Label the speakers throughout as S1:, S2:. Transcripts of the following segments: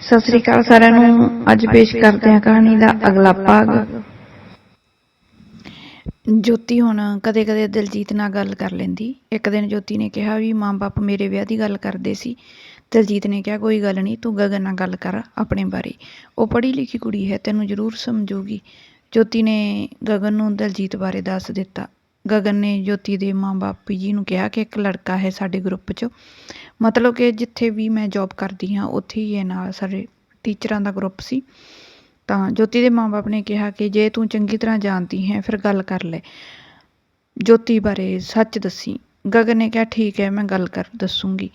S1: ਸਤਿ ਸ੍ਰੀ ਅਕਾਲ ਸਾਰਿਆਂ ਨੂੰ। ਅੱਜ ਪੇਸ਼ ਕਰਦੇ ਹਾਂ ਕਹਾਣੀ ਦਾ ਅਗਲਾ ਭਾਗ। ਜੋਤੀ ਹੁਣ ਕਦੇ-ਕਦੇ ਦਿਲਜੀਤ ਨਾਲ ਗੱਲ ਕਰ ਲੈਂਦੀ। ਇੱਕ ਦਿਨ ਜੋਤੀ ਨੇ ਕਿਹਾ ਵੀ ਮਾਂ-ਬਾਪ ਮੇਰੇ ਵਿਆਹ ਦੀ ਗੱਲ ਕਰਦੇ ਸੀ। ਦਿਲਜੀਤ ਨੇ ਕਿਹਾ, ਕੋਈ ਗੱਲ ਨਹੀਂ, ਤੂੰ ਗਗਨ ਨਾਲ ਗੱਲ ਕਰ ਆਪਣੇ ਬਾਰੇ। ਉਹ ਪੜ੍ਹੀ ਲਿਖੀ ਕੁੜੀ ਹੈ, ਤੈਨੂੰ ਜ਼ਰੂਰ ਸਮਝੂਗੀ। ਜੋਤੀ ਨੇ ਗਗਨ ਨੂੰ ਦਿਲਜੀਤ ਬਾਰੇ ਦੱਸ ਦਿੱਤਾ। ਗਗਨ ਨੇ ਜੋਤੀ ਦੇ ਮਾਂ-ਬਾਪ ਜੀ ਨੂੰ ਕਿਹਾ ਕਿ ਇੱਕ ਲੜਕਾ ਹੈ ਸਾਡੇ ਗਰੁੱਪ 'ਚ। ਮਤਲਬ ਕਿ ਜਿੱਥੇ ਵੀ ਮੈਂ ਜੋਬ ਕਰਦੀ ਹਾਂ, ਉੱਥੇ ਹੀ ਇਹ ਨਾਲ ਸਾਡੇ ਟੀਚਰਾਂ ਦਾ ਗਰੁੱਪ ਸੀ। ਤਾਂ ਜੋਤੀ ਦੇ ਮਾਂ-ਬਾਪ ਨੇ ਕਿਹਾ ਕਿ ਜੇ ਤੂੰ ਚੰਗੀ ਤਰ੍ਹਾਂ ਜਾਣਦੀ ਹੈ, ਫਿਰ ਗੱਲ ਕਰ ਲੈ। ਜੋਤੀ ਬਾਰੇ ਸੱਚ ਦੱਸੀ। ਗਗਨ ਨੇ ਕਿਹਾ, ਠੀਕ ਹੈ, ਮੈਂ ਗੱਲ ਕਰ, ਦੱਸੂਗੀ।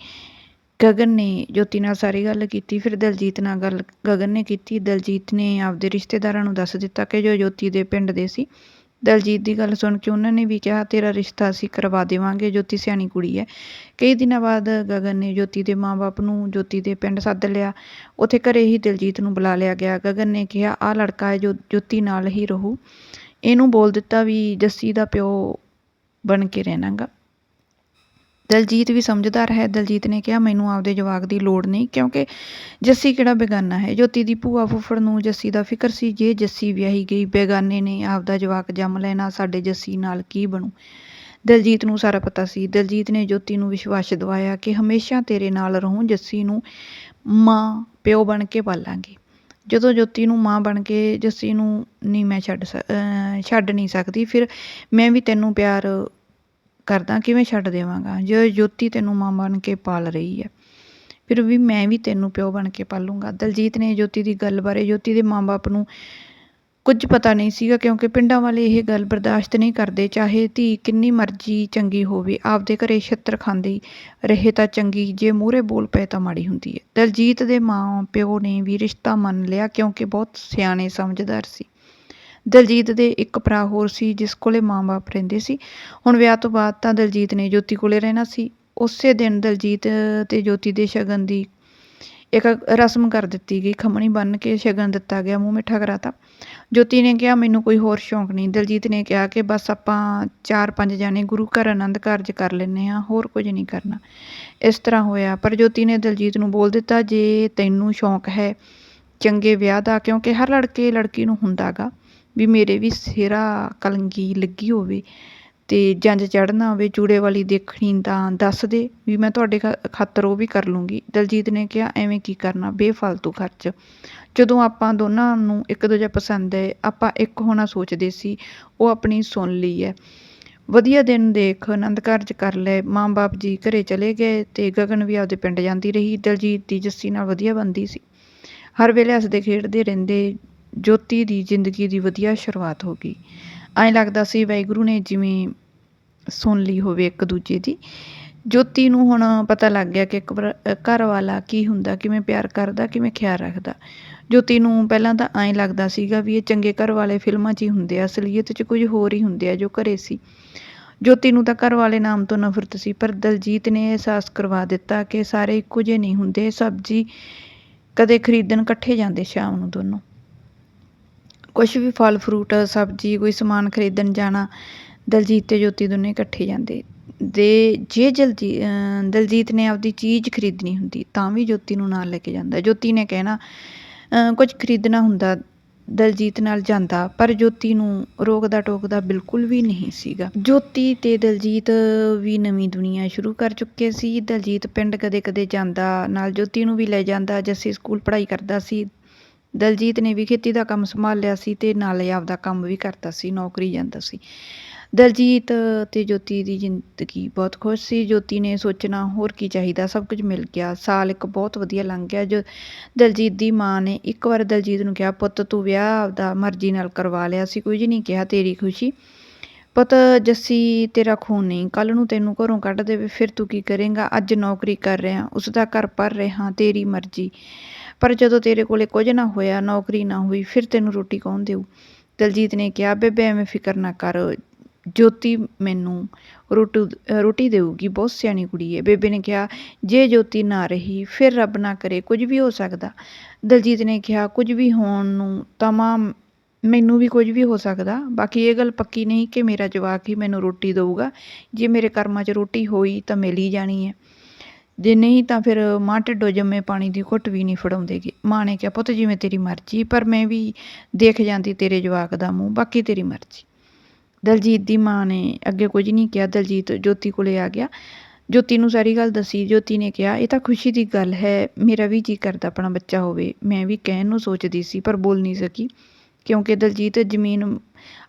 S1: ਗਗਨ ਨੇ ਜੋਤੀ ਨਾਲ ਸਾਰੀ ਗੱਲ ਕੀਤੀ, ਫਿਰ ਦਲਜੀਤ ਨਾਲ ਗੱਲ ਗਗਨ ਨੇ ਕੀਤੀ। ਦਲਜੀਤ ਨੇ ਆਪਦੇ ਰਿਸ਼ਤੇਦਾਰਾਂ ਨੂੰ ਦੱਸ ਦਿੱਤਾ ਕਿ ਜੋ ਜੋਤੀ ਦੇ ਪਿੰਡ ਦੇ ਸੀ ਦਲਜੀਤ ਦੀ ਗੱਲ ਸੁਣ ਕੇ ਉਹਨਾਂ ਨੇ ਵੀ ਕਿਹਾ, ਤੇਰਾ ਰਿਸ਼ਤਾ ਅਸੀਂ ਕਰਵਾ ਦੇਵਾਂਗੇ, ਜੋਤੀ ਸਿਆਣੀ ਕੁੜੀ ਹੈ। ਕਈ ਦਿਨਾਂ ਬਾਅਦ ਗਗਨ ਨੇ ਜੋਤੀ ਦੇ ਮਾਂ-ਬਾਪ ਨੂੰ ਜੋਤੀ ਦੇ ਪਿੰਡ ਸੱਦ ਲਿਆ। ਉੱਥੇ ਘਰੇ ਹੀ ਦਿਲਜੀਤ ਨੂੰ ਬੁਲਾ ਲਿਆ ਗਿਆ। ਗਗਨ ਨੇ ਕਿਹਾ, ਆਹ ਲੜਕਾ ਹੈ ਜੋ ਜੋਤੀ ਨਾਲ ਹੀ ਰਹੂ। ਇਹਨੂੰ ਬੋਲ ਦਿੱਤਾ ਵੀ ਜੱਸੀ ਦਾ ਪਿਓ ਬਣ ਕੇ ਰਹਿਣਾਗਾ। ਦਲਜੀਤ ਵੀ ਸਮਝਦਾਰ ਹੈ ਦਲਜੀਤ ਨੇ ਕਿਹਾ, ਮੈਨੂੰ ਆਪਦੇ ਜਵਾਕ ਦੀ ਲੋੜ ਨਹੀਂ, ਕਿਉਂਕਿ ਜੱਸੀ ਕਿਹੜਾ ਬੇਗਾਨਾ ਹੈ? ਜੋਤੀ ਦੀ ਭੂਆ ਫੁੱਫੜ ਨੂੰ ਜੱਸੀ ਦਾ ਫਿਕਰ ਸੀ, ਜੇ ਜੱਸੀ ਵਿਆਹੀ ਗਈ, ਬੇਗਾਨੇ ਨੇ ਆਪਦਾ ਜਵਾਕ ਜੰਮ ਲੈਣਾ, ਸਾਡੇ ਜੱਸੀ ਨਾਲ ਕੀ ਬਣੂ? ਦਲਜੀਤ ਨੂੰ ਸਾਰਾ ਪਤਾ ਸੀ। ਦਲਜੀਤ ਨੇ ਜੋਤੀ ਨੂੰ ਵਿਸ਼ਵਾਸ ਦਿਵਾਇਆ ਕਿ ਹਮੇਸ਼ਾ ਤੇਰੇ ਨਾਲ ਰਹੂੰ, ਜੱਸੀ ਨੂੰ ਮਾਂ, ਪਿਓ ਬਣ ਕੇ ਪਾਲਾਂਗੇ। ਜਦੋਂ ਜੋਤੀ ਨੂੰ ਮਾਂ ਬਣ ਕੇ ਜੱਸੀ ਨੂੰ ਨਹੀਂ ਮੈਂ ਛੱਡ ਛੱਡ ਨਹੀਂ ਸਕਦੀ, ਫਿਰ ਮੈਂ ਵੀ ਤੈਨੂੰ ਪਿਆਰ ਕਰਦਾ, ਕਿਵੇਂ ਛੱਡ ਦੇਵਾਂਗਾ? ਜੋ ਜੋਤੀ ਤੈਨੂੰ ਮਾਂ ਬਣ ਕੇ ਪਾਲ ਰਹੀ ਹੈ, ਫਿਰ ਵੀ ਮੈਂ ਵੀ ਤੈਨੂੰ ਪਿਓ ਬਣ ਕੇ ਪਾਲੂੰਗਾ। ਦਲਜੀਤ ਨੇ ਜੋਤੀ ਦੀ ਗੱਲ ਬਾਰੇ, ਜੋਤੀ ਦੇ ਮਾਂ-ਬਾਪ ਨੂੰ ਕੁਝ ਪਤਾ ਨਹੀਂ ਸੀਗਾ, ਕਿਉਂਕਿ ਪਿੰਡਾਂ ਵਾਲੇ ਇਹ ਗੱਲ ਬਰਦਾਸ਼ਤ ਨਹੀਂ ਕਰਦੇ। ਚਾਹੇ ਧੀ ਕਿੰਨੀ ਮਰਜ਼ੀ ਚੰਗੀ ਹੋਵੇ, ਆਪਦੇ ਘਰੇ ਛਿੱਤਰ ਖਾਂਦੀ ਰਹੇ ਤਾਂ ਚੰਗੀ, ਜੇ ਮੂਹਰੇ ਬੋਲ ਪਏ ਤਾਂ ਮਾੜੀ ਹੁੰਦੀ ਹੈ। ਦਲਜੀਤ ਦੇ ਮਾਂ ਪਿਓ ਨੇ ਵੀ ਰਿਸ਼ਤਾ ਮੰਨ ਲਿਆ, ਕਿਉਂਕਿ ਬਹੁਤ ਸਿਆਣੇ ਸਮਝਦਾਰ ਸੀ। ਦਲਜੀਤ ਦੇ ਇੱਕ ਭਰਾ ਹੋਰ ਸੀ, ਜਿਸ ਕੋਲੇ ਮਾਂ-ਬਾਪ ਰਹਿੰਦੇ ਸੀ। ਹੁਣ ਵਿਆਹ ਤੋਂ ਬਾਅਦ ਤਾਂ ਦਲਜੀਤ ਨੇ ਜੋਤੀ ਕੋਲੇ ਰਹਿਣਾ ਸੀ। ਉਸੇ ਦਿਨ ਦਲਜੀਤ ਤੇ ਜੋਤੀ ਦੇ ਸ਼ਗਨ ਦੀ ਇੱਕ ਰਸਮ ਕਰ ਦਿੱਤੀ ਗਈ। ਖਮਣੀ ਬੰਨ ਕੇ ਸ਼ਗਨ ਦਿੱਤਾ ਗਿਆ, ਮੂੰਹ ਮਿੱਠਾ ਕਰਾਤਾ। ਜੋਤੀ ਨੇ ਕਿਹਾ, ਮੈਨੂੰ ਕੋਈ ਹੋਰ ਸ਼ੌਂਕ ਨਹੀਂ। ਦਲਜੀਤ ਨੇ ਕਿਹਾ ਕਿ ਬਸ ਆਪਾਂ ਚਾਰ ਪੰਜ ਜਾਣੇ ਗੁਰੂ ਘਰ ਆਨੰਦ ਕਾਰਜ ਕਰ ਲੈਂਦੇ ਹਾਂ, ਹੋਰ ਕੁਝ ਨਹੀਂ ਕਰਨਾ। ਇਸ ਤਰ੍ਹਾਂ ਹੋਇਆ। ਪਰ ਜੋਤੀ ਨੇ ਦਲਜੀਤ ਨੂੰ ਬੋਲ ਦਿੱਤਾ, ਜੇ ਤੈਨੂੰ ਸ਼ੌਂਕ ਹੈ ਚੰਗੇ ਵਿਆਹ ਦਾ, ਕਿਉਂਕਿ ਹਰ ਲੜਕੇ ਲੜਕੀ ਨੂੰ ਹੁੰਦਾਗਾ ਵੀ ਮੇਰੇ ਵੀ ਸਿਹਰਾ ਕਲੰਗੀ ਲੱਗੀ ਹੋਵੇ ਅਤੇ ਜੰਝ ਚੜ੍ਹਨਾ ਹੋਵੇ, ਚੂੜੇ ਵਾਲੀ ਦੇਖਣੀ ਤਾਂ ਦੱਸ ਦੇ ਵੀ ਮੈਂ ਤੁਹਾਡੇ ਖਾ- ਖਾਤਰ ਉਹ ਵੀ ਕਰ ਲੂੰਗੀ। ਦਲਜੀਤ ਨੇ ਕਿਹਾ, ਐਵੇਂ ਕੀ ਕਰਨਾ? ਬੇਫਾਲਤੂ ਖਰਚ। ਜਦੋਂ ਆਪਾਂ ਦੋਨਾਂ ਨੂੰ ਇੱਕ ਦੂਜਾ ਪਸੰਦ ਹੈ, ਆਪਾਂ ਇੱਕ ਹੋਣਾ ਸੋਚਦੇ ਸੀ, ਉਹ ਆਪਣੀ ਸੁਣ ਲਈ ਹੈ। ਵਧੀਆ ਦਿਨ ਦੇਖ, ਆਨੰਦ ਕਾਰਜ ਕਰ ਲਏ ਮਾਂ-ਬਾਪ ਜੀ ਘਰੇ ਚਲੇ ਗਏ ਤੇ ਗਗਨ ਵੀ ਆਪਦੇ ਪਿੰਡ ਜਾਂਦੀ ਰਹੀ। ਦਲਜੀਤ ਦੀ ਜੱਸੀ ਨਾਲ ਵਧੀਆ ਬੰਦੀ ਸੀ। ਹਰ ਵੇਲੇ ਹੱਸਦੇ ਖੇਡਦੇ ਰਹਿੰਦੇ ਜੋਤੀ ਦੀ ਜ਼ਿੰਦਗੀ ਦੀ ਵਧੀਆ ਸ਼ੁਰੂਆਤ ਹੋ ਗਈ। ਐਂ ਲੱਗਦਾ ਸੀ ਵਾਹਿਗੁਰੂ ਨੇ ਜਿਵੇਂ ਸੁਣ ਲਈ ਹੋਵੇ ਇੱਕ ਦੂਜੇ ਦੀ। ਜੋਤੀ ਨੂੰ ਹੁਣ ਪਤਾ ਲੱਗ ਗਿਆ ਕਿ ਘਰ ਵਾਲਾ ਕੀ ਹੁੰਦਾ, ਕਿਵੇਂ ਪਿਆਰ ਕਰਦਾ, ਕਿਵੇਂ ਖਿਆਲ ਰੱਖਦਾ। ਜੋਤੀ ਨੂੰ ਪਹਿਲਾਂ ਤਾਂ ਐਂ ਲੱਗਦਾ ਸੀਗਾ ਵੀ ਇਹ ਚੰਗੇ ਘਰ ਵਾਲੇ ਫਿਲਮਾਂ 'ਚ ਹੀ ਹੁੰਦੇ ਆ, ਅਸਲੀਅਤ 'ਚ ਕੁਝ ਹੋਰ ਹੀ ਹੁੰਦੇ ਆ ਜੋ ਘਰੇ ਸੀ। ਜੋਤੀ ਨੂੰ ਤਾਂ ਘਰ ਵਾਲੇ ਨਾਮ ਤੋਂ ਨਫ਼ਰਤ ਸੀ, ਪਰ ਦਲਜੀਤ ਨੇ ਅਹਿਸਾਸ ਕਰਵਾ ਦਿੱਤਾ ਕਿ ਸਾਰੇ ਇੱਕੋ ਜਿਹੇ ਨਹੀਂ ਹੁੰਦੇ ਸਬਜ਼ੀ ਕਦੇ ਖਰੀਦਣ ਇਕੱਠੇ ਜਾਂਦੇ ਸ਼ਾਮ ਨੂੰ ਦੋਨੋਂ। ਕੁਛ ਵੀ ਫਲ ਫਰੂਟ ਸਬਜ਼ੀ, ਕੋਈ ਸਮਾਨ ਖਰੀਦਣ ਜਾਣਾ, ਦਲਜੀਤ ਅਤੇ ਜੋਤੀ ਦੋਨੇ ਇਕੱਠੇ ਜਾਂਦੇ। ਦੇ ਜੇ ਜਲਜੀ ਦਲਜੀਤ ਨੇ ਆਪਦੀ ਚੀਜ਼ ਖਰੀਦਣੀ ਹੁੰਦੀ, ਤਾਂ ਵੀ ਜੋਤੀ ਨੂੰ ਨਾਲ ਲੈ ਕੇ ਜਾਂਦਾ। ਜੋਤੀ ਨੇ ਕਹਿਣਾ ਕੁਝ ਖਰੀਦਣਾ ਹੁੰਦਾ, ਦਲਜੀਤ ਨਾਲ ਜਾਂਦਾ, ਪਰ ਜੋਤੀ ਨੂੰ ਰੋਕਦਾ ਟੋਕਦਾ ਬਿਲਕੁਲ ਵੀ ਨਹੀਂ ਸੀਗਾ। ਜੋਤੀ ਤੇ ਦਲਜੀਤ ਵੀ ਨਵੀਂ ਦੁਨੀਆ ਸ਼ੁਰੂ ਕਰ ਚੁੱਕੇ ਸੀ। ਦਲਜੀਤ ਪਿੰਡ ਕਦੇ-ਕਦੇ ਜਾਂਦਾ, ਨਾਲ ਜੋਤੀ ਨੂੰ ਵੀ ਲੈ ਜਾਂਦਾ, ਜੱਸੀ ਸਕੂਲ ਪੜ੍ਹਾਈ ਕਰਦਾ ਸੀ। ਦਲਜੀਤ ਨੇ ਵੀ ਖੇਤੀ ਦਾ ਕੰਮ ਸੰਭਾਲ ਲਿਆ ਸੀ ਤੇ ਨਾਲੇ ਆਪਦਾ ਕੰਮ ਵੀ ਕਰਦਾ ਸੀ, ਨੌਕਰੀ ਜਾਂਦਾ ਸੀ। ਦਲਜੀਤ ਤੇ ਜੋਤੀ ਦੀ ਜ਼ਿੰਦਗੀ ਬਹੁਤ ਖੁਸ਼ ਸੀ। ਜੋਤੀ ਨੇ ਸੋਚਣਾ ਹੋਰ ਕੀ ਚਾਹੀਦਾ, ਸਭ ਕੁਝ ਮਿਲ ਗਿਆ। ਸਾਲ ਇੱਕ ਬਹੁਤ ਵਧੀਆ ਲੰਘ ਗਿਆ। ਜੋ ਦਲਜੀਤ ਦੀ ਮਾਂ ਨੇ ਇੱਕ ਵਾਰ ਦਲਜੀਤ ਨੂੰ ਕਿਹਾ, ਪੁੱਤ, ਤੂੰ ਵਿਆਹ ਆਪਦਾ ਮਰਜ਼ੀ ਨਾਲ ਕਰਵਾ ਲਿਆ ਸੀ, ਕੁਝ ਨਹੀਂ ਕਿਹਾ ਤੇਰੀ ਖੁਸ਼ੀ। ਪੁੱਤ, ਜੱਸੀ ਤੇਰਾ ਖੂਨ ਨਹੀਂ ਕੱਲ ਨੂੰ ਤੈਨੂੰ ਘਰੋਂ ਕੱਢ ਦੇਵੇ, ਫਿਰ ਤੂੰ ਕੀ ਕਰੇਂਗਾ? ਅੱਜ ਨੌਕਰੀ ਕਰ ਰਿਹਾ ਉਸ ਦਾ ਘਰ ਭਰ ਰਿਹਾ, ਤੇਰੀ ਮਰਜ਼ੀ। ਪਰ ਜਦੋਂ ਤੇਰੇ ਕੋਲੇ ਕੁਝ ਨਾ ਹੋਇਆ, ਨੌਕਰੀ ਨਾ ਹੋਈ, ਫਿਰ ਤੈਨੂੰ ਰੋਟੀ ਕੌਣ ਦੇਊ? ਦਲਜੀਤ ਨੇ ਕਿਹਾ, ਬੇਬੇ, ਐਵੇਂ ਫਿਕਰ ਨਾ ਕਰ। ਜੋਤੀ ਮੈਨੂੰ ਰੋਟੂ, ਰੋਟੀ ਦੇਊਗੀ, ਬਹੁਤ ਸਿਆਣੀ ਕੁੜੀ ਹੈ। ਬੇਬੇ ਨੇ ਕਿਹਾ, ਜੇ ਜੋਤੀ ਨਾ ਰਹੀ, ਫਿਰ ਰੱਬ ਨਾ ਕਰੇ, ਕੁਝ ਵੀ ਹੋ ਸਕਦਾ। ਦਲਜੀਤ ਨੇ ਕਿਹਾ, ਕੁਝ ਵੀ ਹੋਣ ਨੂੰ ਤਮਾਮ ਮੈਨੂੰ ਵੀ ਕੁਝ ਵੀ ਹੋ ਸਕਦਾ। ਬਾਕੀ ਇਹ ਗੱਲ ਪੱਕੀ ਨਹੀਂ ਕਿ ਮੇਰਾ ਜਵਾਕ ਹੀ ਮੈਨੂੰ ਰੋਟੀ ਦੇਊਗਾ। ਜੇ ਮੇਰੇ ਕਰਮਾਂ 'ਚ ਰੋਟੀ ਹੋਈ ਤਾਂ ਮਿਲ ਹੀ ਜਾਣੀ ਹੈ। ਜੇ ਨਹੀਂ ਤਾਂ ਫਿਰ ਮਾਂ ਢਿੱਡੋਂ ਜੰਮੇ ਪਾਣੀ ਦੀ ਘੁੱਟ ਵੀ ਨਹੀਂ ਫੜਾਉਂਦੇਗੇ। ਮਾਂ ਨੇ ਕਿਹਾ, ਪੁੱਤ, ਜਿਵੇਂ ਤੇਰੀ ਮਰਜ਼ੀ, ਪਰ ਮੈਂ ਵੀ ਦੇਖ ਜਾਂਦੀ ਤੇਰੇ ਜਵਾਕ ਦਾ ਮੂੰਹ, ਬਾਕੀ ਤੇਰੀ ਮਰਜ਼ੀ। ਦਲਜੀਤ ਦੀ ਮਾਂ ਨੇ ਅੱਗੇ ਕੁਝ ਨਹੀਂ ਕਿਹਾ। ਦਲਜੀਤ ਜੋਤੀ ਕੋਲੇ ਆ ਗਿਆ। ਜੋਤੀ ਨੂੰ ਸਾਰੀ ਗੱਲ ਦੱਸੀ। ਜੋਤੀ ਨੇ ਕਿਹਾ, ਇਹ ਤਾਂ ਖੁਸ਼ੀ ਦੀ ਗੱਲ ਹੈ, ਮੇਰਾ ਵੀ ਜੀ ਕਰਦਾ ਆਪਣਾ ਬੱਚਾ ਹੋਵੇ। ਮੈਂ ਵੀ ਕਹਿਣ ਨੂੰ ਸੋਚਦੀ ਸੀ, ਪਰ ਬੋਲ ਨਹੀਂ ਸਕੀ, ਕਿਉਂਕਿ ਦਲਜੀਤ ਜ਼ਮੀਨ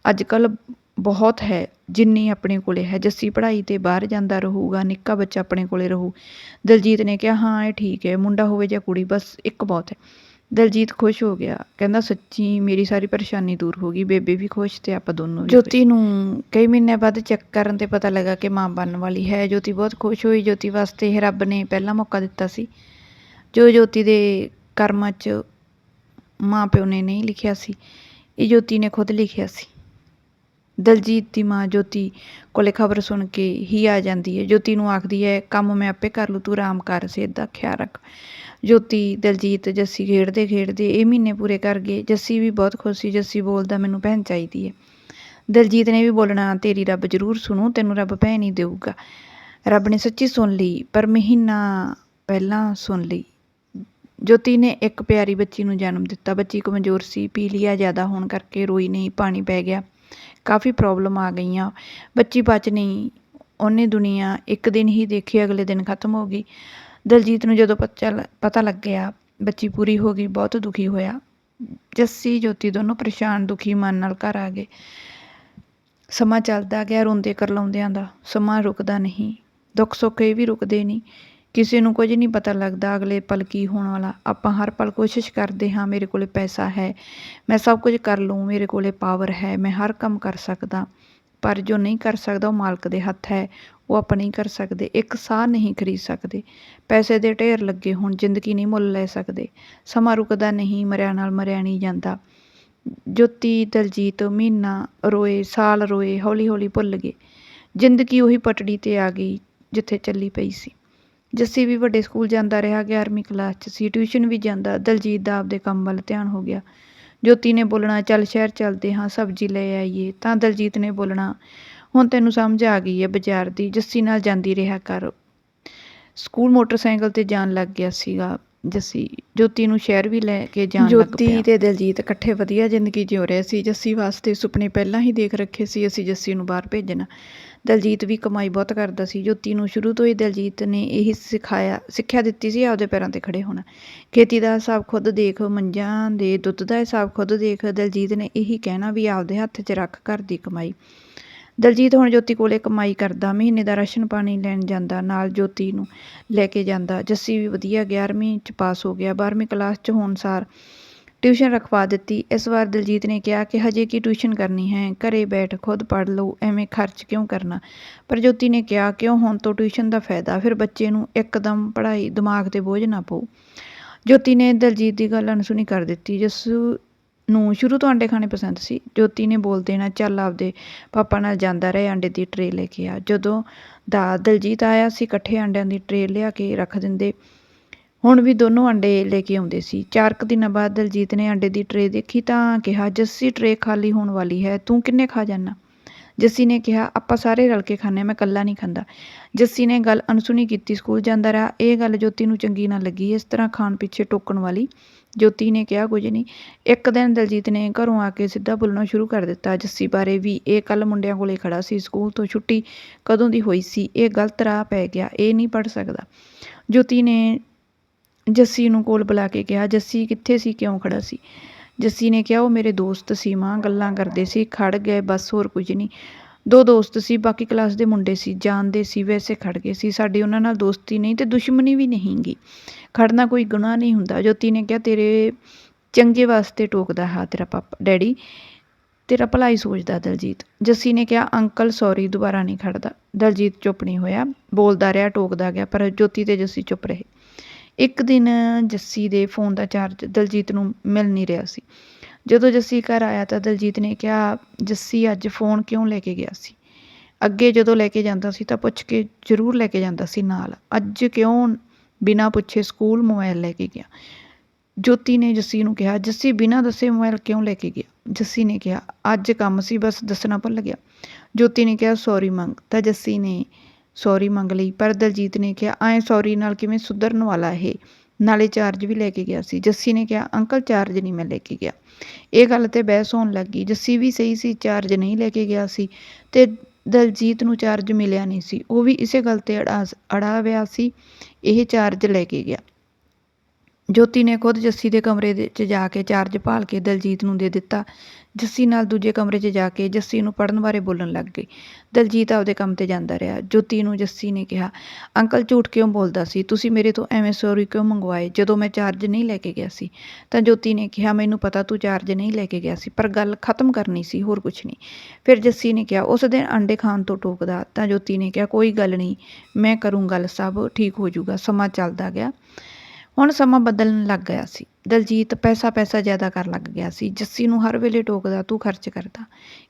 S1: ਅੱਜ ਕੱਲ ਬਹੁਤ ਹੈ ਜਿੰਨੀ ਆਪਣੇ ਕੋਲੇ ਹੈ। ਜੱਸੀ ਪੜ੍ਹਾਈ ਤੇ ਬਾਹਰ ਜਾਂਦਾ ਰਹੂਗਾ ਨਿੱਕਾ ਬੱਚਾ ਆਪਣੇ ਕੋਲੇ ਰਹੂ। ਦਲਜੀਤ ਨੇ ਕਿਹਾ ਹਾਂ ਇਹ ਠੀਕ ਹੈ ਮੁੰਡਾ ਹੋਵੇ ਜਾਂ ਕੁੜੀ ਬਸ ਇੱਕ ਬਹੁਤ ਹੈ। ਦਲਜੀਤ ਖੁਸ਼ ਹੋ ਗਿਆ। ਕਹਿੰਦਾ ਸੱਚੀ ਮੇਰੀ ਸਾਰੀ ਪਰੇਸ਼ਾਨੀ ਦੂਰ ਹੋ ਗਈ। ਬੇਬੇ ਵੀ ਖੁਸ਼ ਤੇ ਆਪਾਂ ਦੋਨੋਂ ਵੀ ਜੋਤੀ ਨੂੰ ਕਈ ਮਹੀਨੇ ਬਾਅਦ ਚੈੱਕ ਕਰਨ ਤੇ ਪਤਾ ਲੱਗਾ ਕਿ ਮਾਂ ਬਣਨ ਵਾਲੀ ਹੈ। ਜੋਤੀ ਬਹੁਤ ਖੁਸ਼ ਹੋਈ। ਜੋਤੀ ਵਾਸਤੇ ਇਹ ਰੱਬ ਨੇ ਪਹਿਲਾ ਮੌਕਾ ਦਿੱਤਾ ਸੀ। ਜੋ ਜੋਤੀ ਦੇ ਕਰਮਾਂ 'ਚ ਮਾਂ ਪਿਓ ਨੇ ਨਹੀਂ ਲਿਖਿਆ ਸੀ ਇਹ ਜੋਤੀ ਨੇ ਖੁਦ ਲਿਖਿਆ ਸੀ। ਦਲਜੀਤ ਦੀ ਮਾਂ ਜੋਤੀ ਕੋਲੇ ਖਬਰ ਸੁਣ ਕੇ ਹੀ ਆ ਜਾਂਦੀ ਹੈ। ਜੋਤੀ ਨੂੰ ਆਖਦੀ ਹੈ, ਕੰਮ ਮੈਂ ਆਪੇ ਕਰ ਲੂ ਤੂੰ ਆਰਾਮ ਕਰ, ਸਿਹਤ ਦਾ ਖਿਆਲ ਰੱਖ। ਜੋਤੀ, ਦਲਜੀਤ, ਜੱਸੀ ਖੇਡਦੇ ਖੇਡਦੇ ਇਹ ਮਹੀਨੇ ਪੂਰੇ ਕਰ ਗਏ। ਜੱਸੀ ਵੀ ਬਹੁਤ ਖੁਸ਼ ਸੀ। ਜੱਸੀ ਬੋਲਦਾ, ਮੈਨੂੰ ਭੈਣ ਚਾਹੀਦੀ ਹੈ। ਦਲਜੀਤ ਨੇ ਵੀ ਬੋਲਣਾ, ਤੇਰੀ ਰੱਬ ਜ਼ਰੂਰ ਸੁਣੂ, ਤੈਨੂੰ ਰੱਬ ਭੈਣ ਹੀ ਦੇਊਗਾ। ਰੱਬ ਨੇ ਸੱਚੀ ਸੁਣ ਲਈ, ਪਰ ਮਹੀਨਾ ਪਹਿਲਾਂ ਸੁਣ ਲਈ। ਜੋਤੀ ਨੇ ਇੱਕ ਪਿਆਰੀ ਬੱਚੀ ਨੂੰ ਜਨਮ ਦਿੱਤਾ। ਬੱਚੀ ਕਮਜ਼ੋਰ ਸੀ, ਪੀਲੀਆ ਜ਼ਿਆਦਾ ਹੋਣ ਕਰਕੇ ਰੋਈ ਨਹੀਂ, ਪਾਣੀ ਪੈ ਗਿਆ। ਕਾਫੀ ਪ੍ਰੋਬਲਮ ਆ ਗਈਆਂ। ਬੱਚੀ ਬਚ ਨਹੀਂ। ਉਹਨੇ ਦੁਨੀਆ ਇੱਕ ਦਿਨ ਹੀ ਦੇਖੀ, ਅਗਲੇ ਦਿਨ ਖਤਮ ਹੋ ਗਈ। ਦਲਜੀਤ ਨੂੰ ਜਦੋਂ ਪਤਾ ਪਤਾ ਲੱਗਿਆ ਬੱਚੀ ਪੂਰੀ ਹੋ ਗਈ, ਬਹੁਤ ਦੁਖੀ ਹੋਇਆ। ਜੱਸੀ, ਜੋਤੀ ਦੋਨੋਂ ਪਰੇਸ਼ਾਨ, ਦੁਖੀ ਮਨ ਨਾਲ ਘਰ ਆ ਗਏ। ਸਮਾਂ ਚੱਲਦਾ ਗਿਆ ਰੋਂਦੇ ਕਰਲਾਉਂਦਿਆਂ ਦਾ। ਸਮਾਂ ਰੁਕਦਾ ਨਹੀਂ। ਦੁੱਖ ਸੁੱਖ ਇਹ ਵੀ ਰੁਕਦੇ ਨਹੀਂ। ਕਿਸੇ ਨੂੰ ਕੁਝ ਨਹੀਂ ਪਤਾ ਲੱਗਦਾ ਅਗਲੇ ਪਲ ਕੀ ਹੋਣ ਵਾਲਾ। ਆਪਾਂ ਹਰ ਪਲ ਕੋਸ਼ਿਸ਼ ਕਰਦੇ ਹਾਂ, ਮੇਰੇ ਕੋਲੇ ਪੈਸਾ ਹੈ, ਮੈਂ ਸਭ ਕੁਝ ਕਰ ਲੂੰ ਮੇਰੇ ਕੋਲੇ ਪਾਵਰ ਹੈ, ਮੈਂ ਹਰ ਕੰਮ ਕਰ ਸਕਦਾ। ਪਰ ਜੋ ਨਹੀਂ ਕਰ ਸਕਦਾ, ਉਹ ਮਾਲਕ ਦੇ ਹੱਥ ਹੈ, ਉਹ ਆਪਾਂ ਨਹੀਂ ਕਰ ਸਕਦੇ, ਇੱਕ ਸਾਹ ਨਹੀਂ ਖਰੀਦ ਸਕਦੇ। ਪੈਸੇ ਦੇ ਢੇਰ ਲੱਗੇ ਹੁਣ, ਜ਼ਿੰਦਗੀ ਨਹੀਂ ਮੁੱਲ ਲੈ ਸਕਦੇ। ਸਮਾਂ ਰੁਕਦਾ ਨਹੀਂ, ਮਰਿਆ ਨਾਲ ਮਰਿਆ ਨਹੀਂ ਜਾਂਦਾ। ਜੋਤੀ, ਦਲਜੀਤ ਮਹੀਨਾ ਰੋਏ, ਸਾਲ ਰੋਏ ਹੌਲੀ ਹੌਲੀ ਭੁੱਲ ਗਏ। ਜ਼ਿੰਦਗੀ ਉਹੀ ਪਟੜੀ ਤੇ ਆ ਗਈ, ਜਿੱਥੇ ਚੱਲੀ ਪਈ ਸੀ। ਜੱਸੀ ਵੀ ਵੱਡੇ ਸਕੂਲ ਜਾਂਦਾ ਰਿਹਾ 11ਵੀਂ ਕਲਾਸ 'ਚ ਸੀ, ਟਿਊਸ਼ਨ ਵੀ ਜਾਂਦਾ, ਦਲਜੀਤ ਦਾ ਆਪਦੇ ਕੰਮ ਵੱਲ ਧਿਆਨ ਹੋ ਗਿਆ। ਜੋਤੀ ਨੇ ਬੋਲਣਾ, ਚੱਲ ਸ਼ਹਿਰ ਚੱਲਦੇ ਹਾਂ, ਸਬਜ਼ੀ ਲੈ ਆਈਏ। ਤਾਂ ਦਲਜੀਤ ਨੇ ਬੋਲਣਾ, ਹੁਣ ਤੈਨੂੰ ਸਮਝ ਆ ਗਈ ਹੈ ਬਾਜ਼ਾਰ ਦੀ, ਜੱਸੀ ਨਾਲ ਜਾਂਦੀ ਰਿਹਾ ਕਰ ਸਕੂਲ ਮੋਟਰਸਾਈਕਲ ਤੇ ਜਾਣ ਲੱਗ ਗਿਆ ਸੀਗਾ। ਜੱਸੀ ਜੋਤੀ ਨੂੰ ਸ਼ਹਿਰ ਵੀ ਲੈ ਕੇ ਜਾਣ ਲੱਗ ਪਿਆ। ਜੋਤੀ ਤੇ ਦਲਜੀਤ ਇਕੱਠੇ ਵਧੀਆ ਜ਼ਿੰਦਗੀ ਜਿਉ ਰਹੇ ਸੀ। ਜੱਸੀ ਵਾਸਤੇ ਸੁਪਨੇ ਪਹਿਲਾਂ ਹੀ ਦੇਖ ਰੱਖੇ ਸੀ। ਅਸੀਂ ਜੱਸੀ ਨੂੰ ਬਾਹਰ ਭੇਜਣਾ। ਦਲਜੀਤ ਵੀ ਕਮਾਈ ਬਹੁਤ ਕਰਦਾ ਸੀ। ਜੋਤੀ ਨੂੰ ਸ਼ੁਰੂ ਤੋਂ ਹੀ ਦਲਜੀਤ ਨੇ ਇਹੀ ਸਿਖਾਇਆ ਸਿੱਖਿਆ ਦਿੱਤੀ ਸੀ ਆਪਦੇ ਪੈਰਾਂ ਤੇ ਖੜੇ ਹੋਣਾ। ਖੇਤੀ ਦਾ ਹਿਸਾਬ ਖੁਦ ਦੇਖ ਮੰਜਾਂ ਦੇ ਦੁੱਧ ਦਾ ਹਿਸਾਬ ਖੁਦ ਦੇਖ ਦਲਜੀਤ ਨੇ ਇਹੀ ਕਹਿਣਾ ਵੀ ਆਪਦੇ ਹੱਥ 'ਚ ਰੱਖ ਘਰ ਦੀ ਕਮਾਈ। ਦਲਜੀਤ ਹੁਣ ਜੋਤੀ ਕੋਲੇ ਕਮਾਈ ਕਰਦਾ, ਮਹੀਨੇ ਦਾ ਰਾਸ਼ਨ ਪਾਣੀ ਲੈਣ ਜਾਂਦਾ, ਨਾਲ ਜੋਤੀ ਨੂੰ ਲੈ ਕੇ ਜਾਂਦਾ। ਜੱਸੀ ਵੀ ਵਧੀਆ 11ਵੀਂ 'ਚ ਪਾਸ ਹੋ ਗਿਆ 12ਵੀਂ ਕਲਾਸ 'ਚ ਹੋਣ ਸਾਰ ਟਿਊਸ਼ਨ ਰਖਵਾ ਦਿੱਤੀ। ਇਸ ਵਾਰ ਦਲਜੀਤ ਨੇ ਕਿਹਾ ਕਿ ਹਜੇ ਕੀ ਟਿਊਸ਼ਨ ਕਰਨੀ ਹੈ, ਘਰੇ ਬੈਠ ਖੁਦ ਪੜ੍ਹ ਲਓ, ਐਵੇਂ ਖਰਚ ਕਿਉਂ ਕਰਨਾ? ਪਰ ਜੋਤੀ ਨੇ ਕਿਹਾ, ਕਿਉਂ ਹੁਣ ਤੋਂ ਟਿਊਸ਼ਨ ਦਾ ਫਾਇਦਾ? ਫਿਰ ਬੱਚੇ ਨੂੰ ਇੱਕਦਮ ਪੜ੍ਹਾਈ ਦਿਮਾਗ ਤੇ ਬੋਝ ਨਾ ਪਊ। ਜੋਤੀ ਨੇ ਦਲਜੀਤ ਦੀ ਗੱਲ ਅਣਸੁਣੀ ਕਰ ਦਿੱਤੀ। ਜੱਸੂ ਨੂੰ ਸ਼ੁਰੂ ਤੋਂ ਅੰਡੇ ਖਾਣੇ ਪਸੰਦ ਸੀ। ਜੋਤੀ ਨੇ ਬੋਲ ਦੇਣਾ, ਚੱਲ ਆਪਦੇ ਪਾਪਾ ਨਾਲ ਜਾਂਦਾ ਰਹੇ, ਅੰਡੇ ਦੀ ਟਰੇ ਲੈ ਕੇ ਆ। ਜਦੋਂ ਦਾ ਦਲਜੀਤ ਆਇਆ ਸੀ, ਇਕੱਠੇ ਅੰਡਿਆਂ ਦੀ ਟਰੇ ਲਿਆ ਕੇ ਰੱਖ ਦਿੰਦੇ। ਹੁਣ ਵੀ ਦੋਨੋਂ ਅੰਡੇ ਲੈ ਕੇ ਆਉਂਦੇ ਸੀ। ਚਾਰ ਕੁ ਦਿਨਾਂ ਬਾਅਦ ਦਲਜੀਤ ਨੇ ਅੰਡੇ ਦੀ ਟਰੇ ਦੇਖੀ ਤਾਂ ਕਿਹਾ, ਜੱਸੀ ਟਰੇ ਖਾਲੀ ਹੋਣ ਵਾਲੀ ਹੈ, ਤੂੰ ਕਿੰਨੇ ਖਾ ਜਾਣਾ ਜੱਸੀ ਨੇ ਕਿਹਾ, ਆਪਾਂ ਸਾਰੇ ਰਲ ਕੇ ਖਾਂਦੇ ਮੈਂ ਇਕੱਲਾ ਨਹੀਂ ਖਾਂਦਾ। ਜੱਸੀ ਨੇ ਗੱਲ ਅਨਸੁਣੀ ਕੀਤੀ, ਸਕੂਲ ਜਾਂਦਾ ਰਿਹਾ। ਇਹ ਗੱਲ ਜੋਤੀ ਨੂੰ ਚੰਗੀ ਨਾ ਲੱਗੀ, ਇਸ ਤਰ੍ਹਾਂ ਖਾਣ ਪਿੱਛੇ ਟੋਕਣ ਵਾਲੀ ਜੋਤੀ ਨੇ ਕਿਹਾ, ਕੁਝ ਨਹੀਂ। ਇੱਕ ਦਿਨ ਦਲਜੀਤ ਨੇ ਘਰੋਂ ਆ ਕੇ ਸਿੱਧਾ ਬੋਲਣਾ ਸ਼ੁਰੂ ਕਰ ਦਿੱਤਾ। ਜੱਸੀ ਬਾਰੇ ਵੀ ਇਹ ਕੱਲ ਮੁੰਡਿਆਂ ਕੋਲੇ ਖੜਾ ਸੀ, ਸਕੂਲ ਤੋਂ ਛੁੱਟੀ ਕਦੋਂ ਦੀ ਹੋਈ ਸੀ, ਇਹ ਗਲਤ ਰਾਹ ਪੈ ਗਿਆ, ਇਹ ਨਹੀਂ ਪੜ ਸਕਦਾ। ਜੋਤੀ ਨੇ ਜੱਸੀ ਨੂੰ ਕੋਲ ਬੁਲਾ ਕੇ ਕਿਹਾ, ਜੱਸੀ, ਕਿੱਥੇ ਸੀ, ਕਿਉਂ ਖੜਾ ਸੀ? ਜੱਸੀ ਨੇ ਕਿਹਾ, ਉਹ ਮੇਰੇ ਦੋਸਤ ਸੀ ਮਾਂ, ਗੱਲਾਂ ਕਰਦੇ ਸੀ ਖੜ ਗਏ, ਬਸ ਹੋਰ ਕੁਝ ਨਹੀਂ। ਦੋ ਦੋਸਤ ਸੀ, ਬਾਕੀ ਕਲਾਸ ਦੇ ਮੁੰਡੇ ਸੀ, ਜਾਣਦੇ ਸੀ, ਵੈਸੇ ਖੜ ਗਏ ਸੀ, ਸਾਡੀ ਉਹਨਾਂ ਨਾਲ ਦੋਸਤੀ ਨਹੀਂ ਤੇ ਦੁਸ਼ਮਣੀ ਵੀ ਨਹੀਂ ਗੀ ਖੜਨਾ ਕੋਈ ਗੁਨਾਹ ਨਹੀਂ ਹੁੰਦਾ। ਜੋਤੀ ਨੇ ਕਿਹਾ, ਤੇਰੇ ਚੰਗੇ ਵਾਸਤੇ ਟੋਕਦਾ ਹਾਂ ਤੇਰਾ ਪਾਪਾ, ਡੈਡੀ। ਤੇਰਾ ਭਲਾਈ ਸੋਚਦਾ ਦਲਜੀਤ। ਜੱਸੀ ਨੇ ਕਿਹਾ, ਅੰਕਲ, ਸੌਰੀ, ਦੁਬਾਰਾ ਨਹੀਂ ਖੜਦਾ। ਦਲਜੀਤ ਚੁੱਪ ਨਹੀਂ ਹੋਇਆ। ਬੋਲਦਾ ਰਿਹਾ, ਟੋਕਦਾ ਗਿਆ, ਪਰ ਜੋਤੀ ਤੇ ਜੱਸੀ ਚੁੱਪ ਰਹੇ। ਇੱਕ ਦਿਨ ਜੱਸੀ ਦੇ ਫੋਨ ਦਾ ਚਾਰਜ ਦਲਜੀਤ ਨੂੰ ਮਿਲ ਨਹੀਂ ਰਿਹਾ ਸੀ। ਜਦੋਂ ਜੱਸੀ ਘਰ ਆਇਆ ਤਾਂ ਦਲਜੀਤ ਨੇ ਕਿਹਾ, ਜੱਸੀ, ਅੱਜ ਫੋਨ ਕਿਉਂ ਲੈ ਕੇ ਗਿਆ ਸੀ? ਅੱਗੇ ਜਦੋਂ ਲੈ ਕੇ ਜਾਂਦਾ ਸੀ ਤਾਂ ਪੁੱਛ ਕੇ ਜ਼ਰੂਰ ਲੈ ਕੇ ਜਾਂਦਾ ਸੀ ਨਾਲ। ਅੱਜ ਕਿਉਂ ਬਿਨਾਂ ਪੁੱਛੇ ਸਕੂਲ ਮੋਬਾਈਲ ਲੈ ਕੇ ਗਿਆ? ਜੋਤੀ ਨੇ ਜੱਸੀ ਨੂੰ ਕਿਹਾ, ਜੱਸੀ, ਬਿਨਾਂ ਦੱਸੇ ਮੋਬਾਈਲ ਕਿਉਂ ਲੈ ਕੇ ਗਿਆ? ਜੱਸੀ ਨੇ ਕਿਹਾ, ਅੱਜ ਕੰਮ ਸੀ, ਬਸ ਦੱਸਣਾ ਭੁੱਲ ਗਿਆ। ਜੋਤੀ ਨੇ ਕਿਹਾ, ਸੌਰੀ ਮੰਗ। ਤਾਂ ਜੱਸੀ ਨੇ ਸੌਰੀ ਮੰਗ ਲਈ, ਪਰ ਦਲਜੀਤ ਨੇ ਕਿਹਾ, ਐਂ ਸੌਰੀ ਨਾਲ ਕਿਵੇਂ ਸੁਧਰਨ ਵਾਲਾ ਇਹ? ਨਾਲੇ ਚਾਰਜ ਵੀ ਲੈ ਕੇ ਗਿਆ ਸੀ। ਜੱਸੀ ਨੇ ਕਿਹਾ, ਅੰਕਲ, ਚਾਰਜ ਨਹੀਂ ਮੈਂ ਲੈ ਕੇ ਗਿਆ। ਇਹ ਗੱਲ ਤੇ ਬਹਿਸ ਹੋਣ ਲੱਗੀ ਜੱਸੀ ਵੀ ਸਹੀ ਸੀ, ਚਾਰਜ ਨਹੀਂ ਲੈ ਕੇ ਗਿਆ ਸੀ ਤੇ ਦਲਜੀਤ ਨੂੰ ਚਾਰਜ ਮਿਲਿਆ ਨਹੀਂ ਸੀ। ਉਹ ਵੀ ਇਸੇ ਗੱਲ ਤੇ ਅੜਾ ਅੜਾ ਹੋਇਆ ਸੀ। ਇਹ ਚਾਰਜ ਲੈ ਕੇ ਗਿਆ। ਜੋਤੀ ਨੇ ਖੁਦ ਜੱਸੀ ਦੇ ਕਮਰੇ ਦੇ 'ਚ ਜਾ ਕੇ ਚਾਰਜ ਭਾਲ ਕੇ ਦਲਜੀਤ ਨੂੰ ਦੇ ਦਿੱਤਾ। ਜੱਸੀ ਨਾਲ ਦੂਜੇ ਕਮਰੇ 'ਚ ਜਾ ਕੇ ਜੱਸੀ ਨੂੰ ਪੜਨ ਬਾਰੇ ਬੋਲਣ ਲੱਗ ਗਈ। ਦਲਜੀਤ ਆਪਦੇ ਕੰਮ ਤੇ ਜਾਂਦਾ ਰਿਹਾ। ਜੋਤੀ ਨੂੰ ਜੱਸੀ ਨੇ ਕਿਹਾ, ਅੰਕਲ ਝੂਠ ਕਿਉਂ ਬੋਲਦਾ ਸੀ? ਤੁਸੀਂ ਮੇਰੇ ਤੋਂ ਐਵੇਂ ਸੌਰੀ ਕਿਉਂ ਮੰਗਵਾਏ? ਜਦੋਂ ਮੈਂ ਚਾਰਜ ਨਹੀਂ ਲੈ ਕੇ ਗਿਆ ਸੀ, ਤਾਂ ਜੋਤੀ ਨੇ ਕਿਹਾ, ਮੈਨੂੰ ਪਤਾ ਤੂੰ ਚਾਰਜ ਨਹੀਂ ਲੈ ਕੇ ਗਿਆ ਸੀ, ਪਰ ਗੱਲ ਖਤਮ ਕਰਨੀ ਸੀ, ਹੋਰ ਕੁਝ ਨਹੀਂ। ਫਿਰ ਜੱਸੀ ਨੇ ਕਿਹਾ, ਉਸ ਦਿਨ ਅੰਡੇ ਖਾਣ ਤੋਂ ਟੋਕਦਾ। ਤਾਂ ਜੋਤੀ ਨੇ ਕਿਹਾ, ਕੋਈ ਗੱਲ ਨਹੀਂ, ਮੈਂ ਕਰੂੰ ਗੱਲ, ਸਭ ਠੀਕ ਹੋ ਜਾਊਗਾ, ਸਮਾਂ ਚੱਲਦਾ ਗਿਆ। ਹੁਣ ਸਮਾਂ ਬਦਲਣ ਲੱਗ ਗਿਆ ਸੀ। ਦਲਜੀਤ ਪੈਸਾ ਪੈਸਾ ਜ਼ਿਆਦਾ ਕਰਨ ਲੱਗ ਗਿਆ ਸੀ। ਜੱਸੀ ਨੂੰ ਹਰ ਵੇਲੇ ਟੋਕਦਾ ਤੂੰ ਖਰਚ ਕਰਦਾ।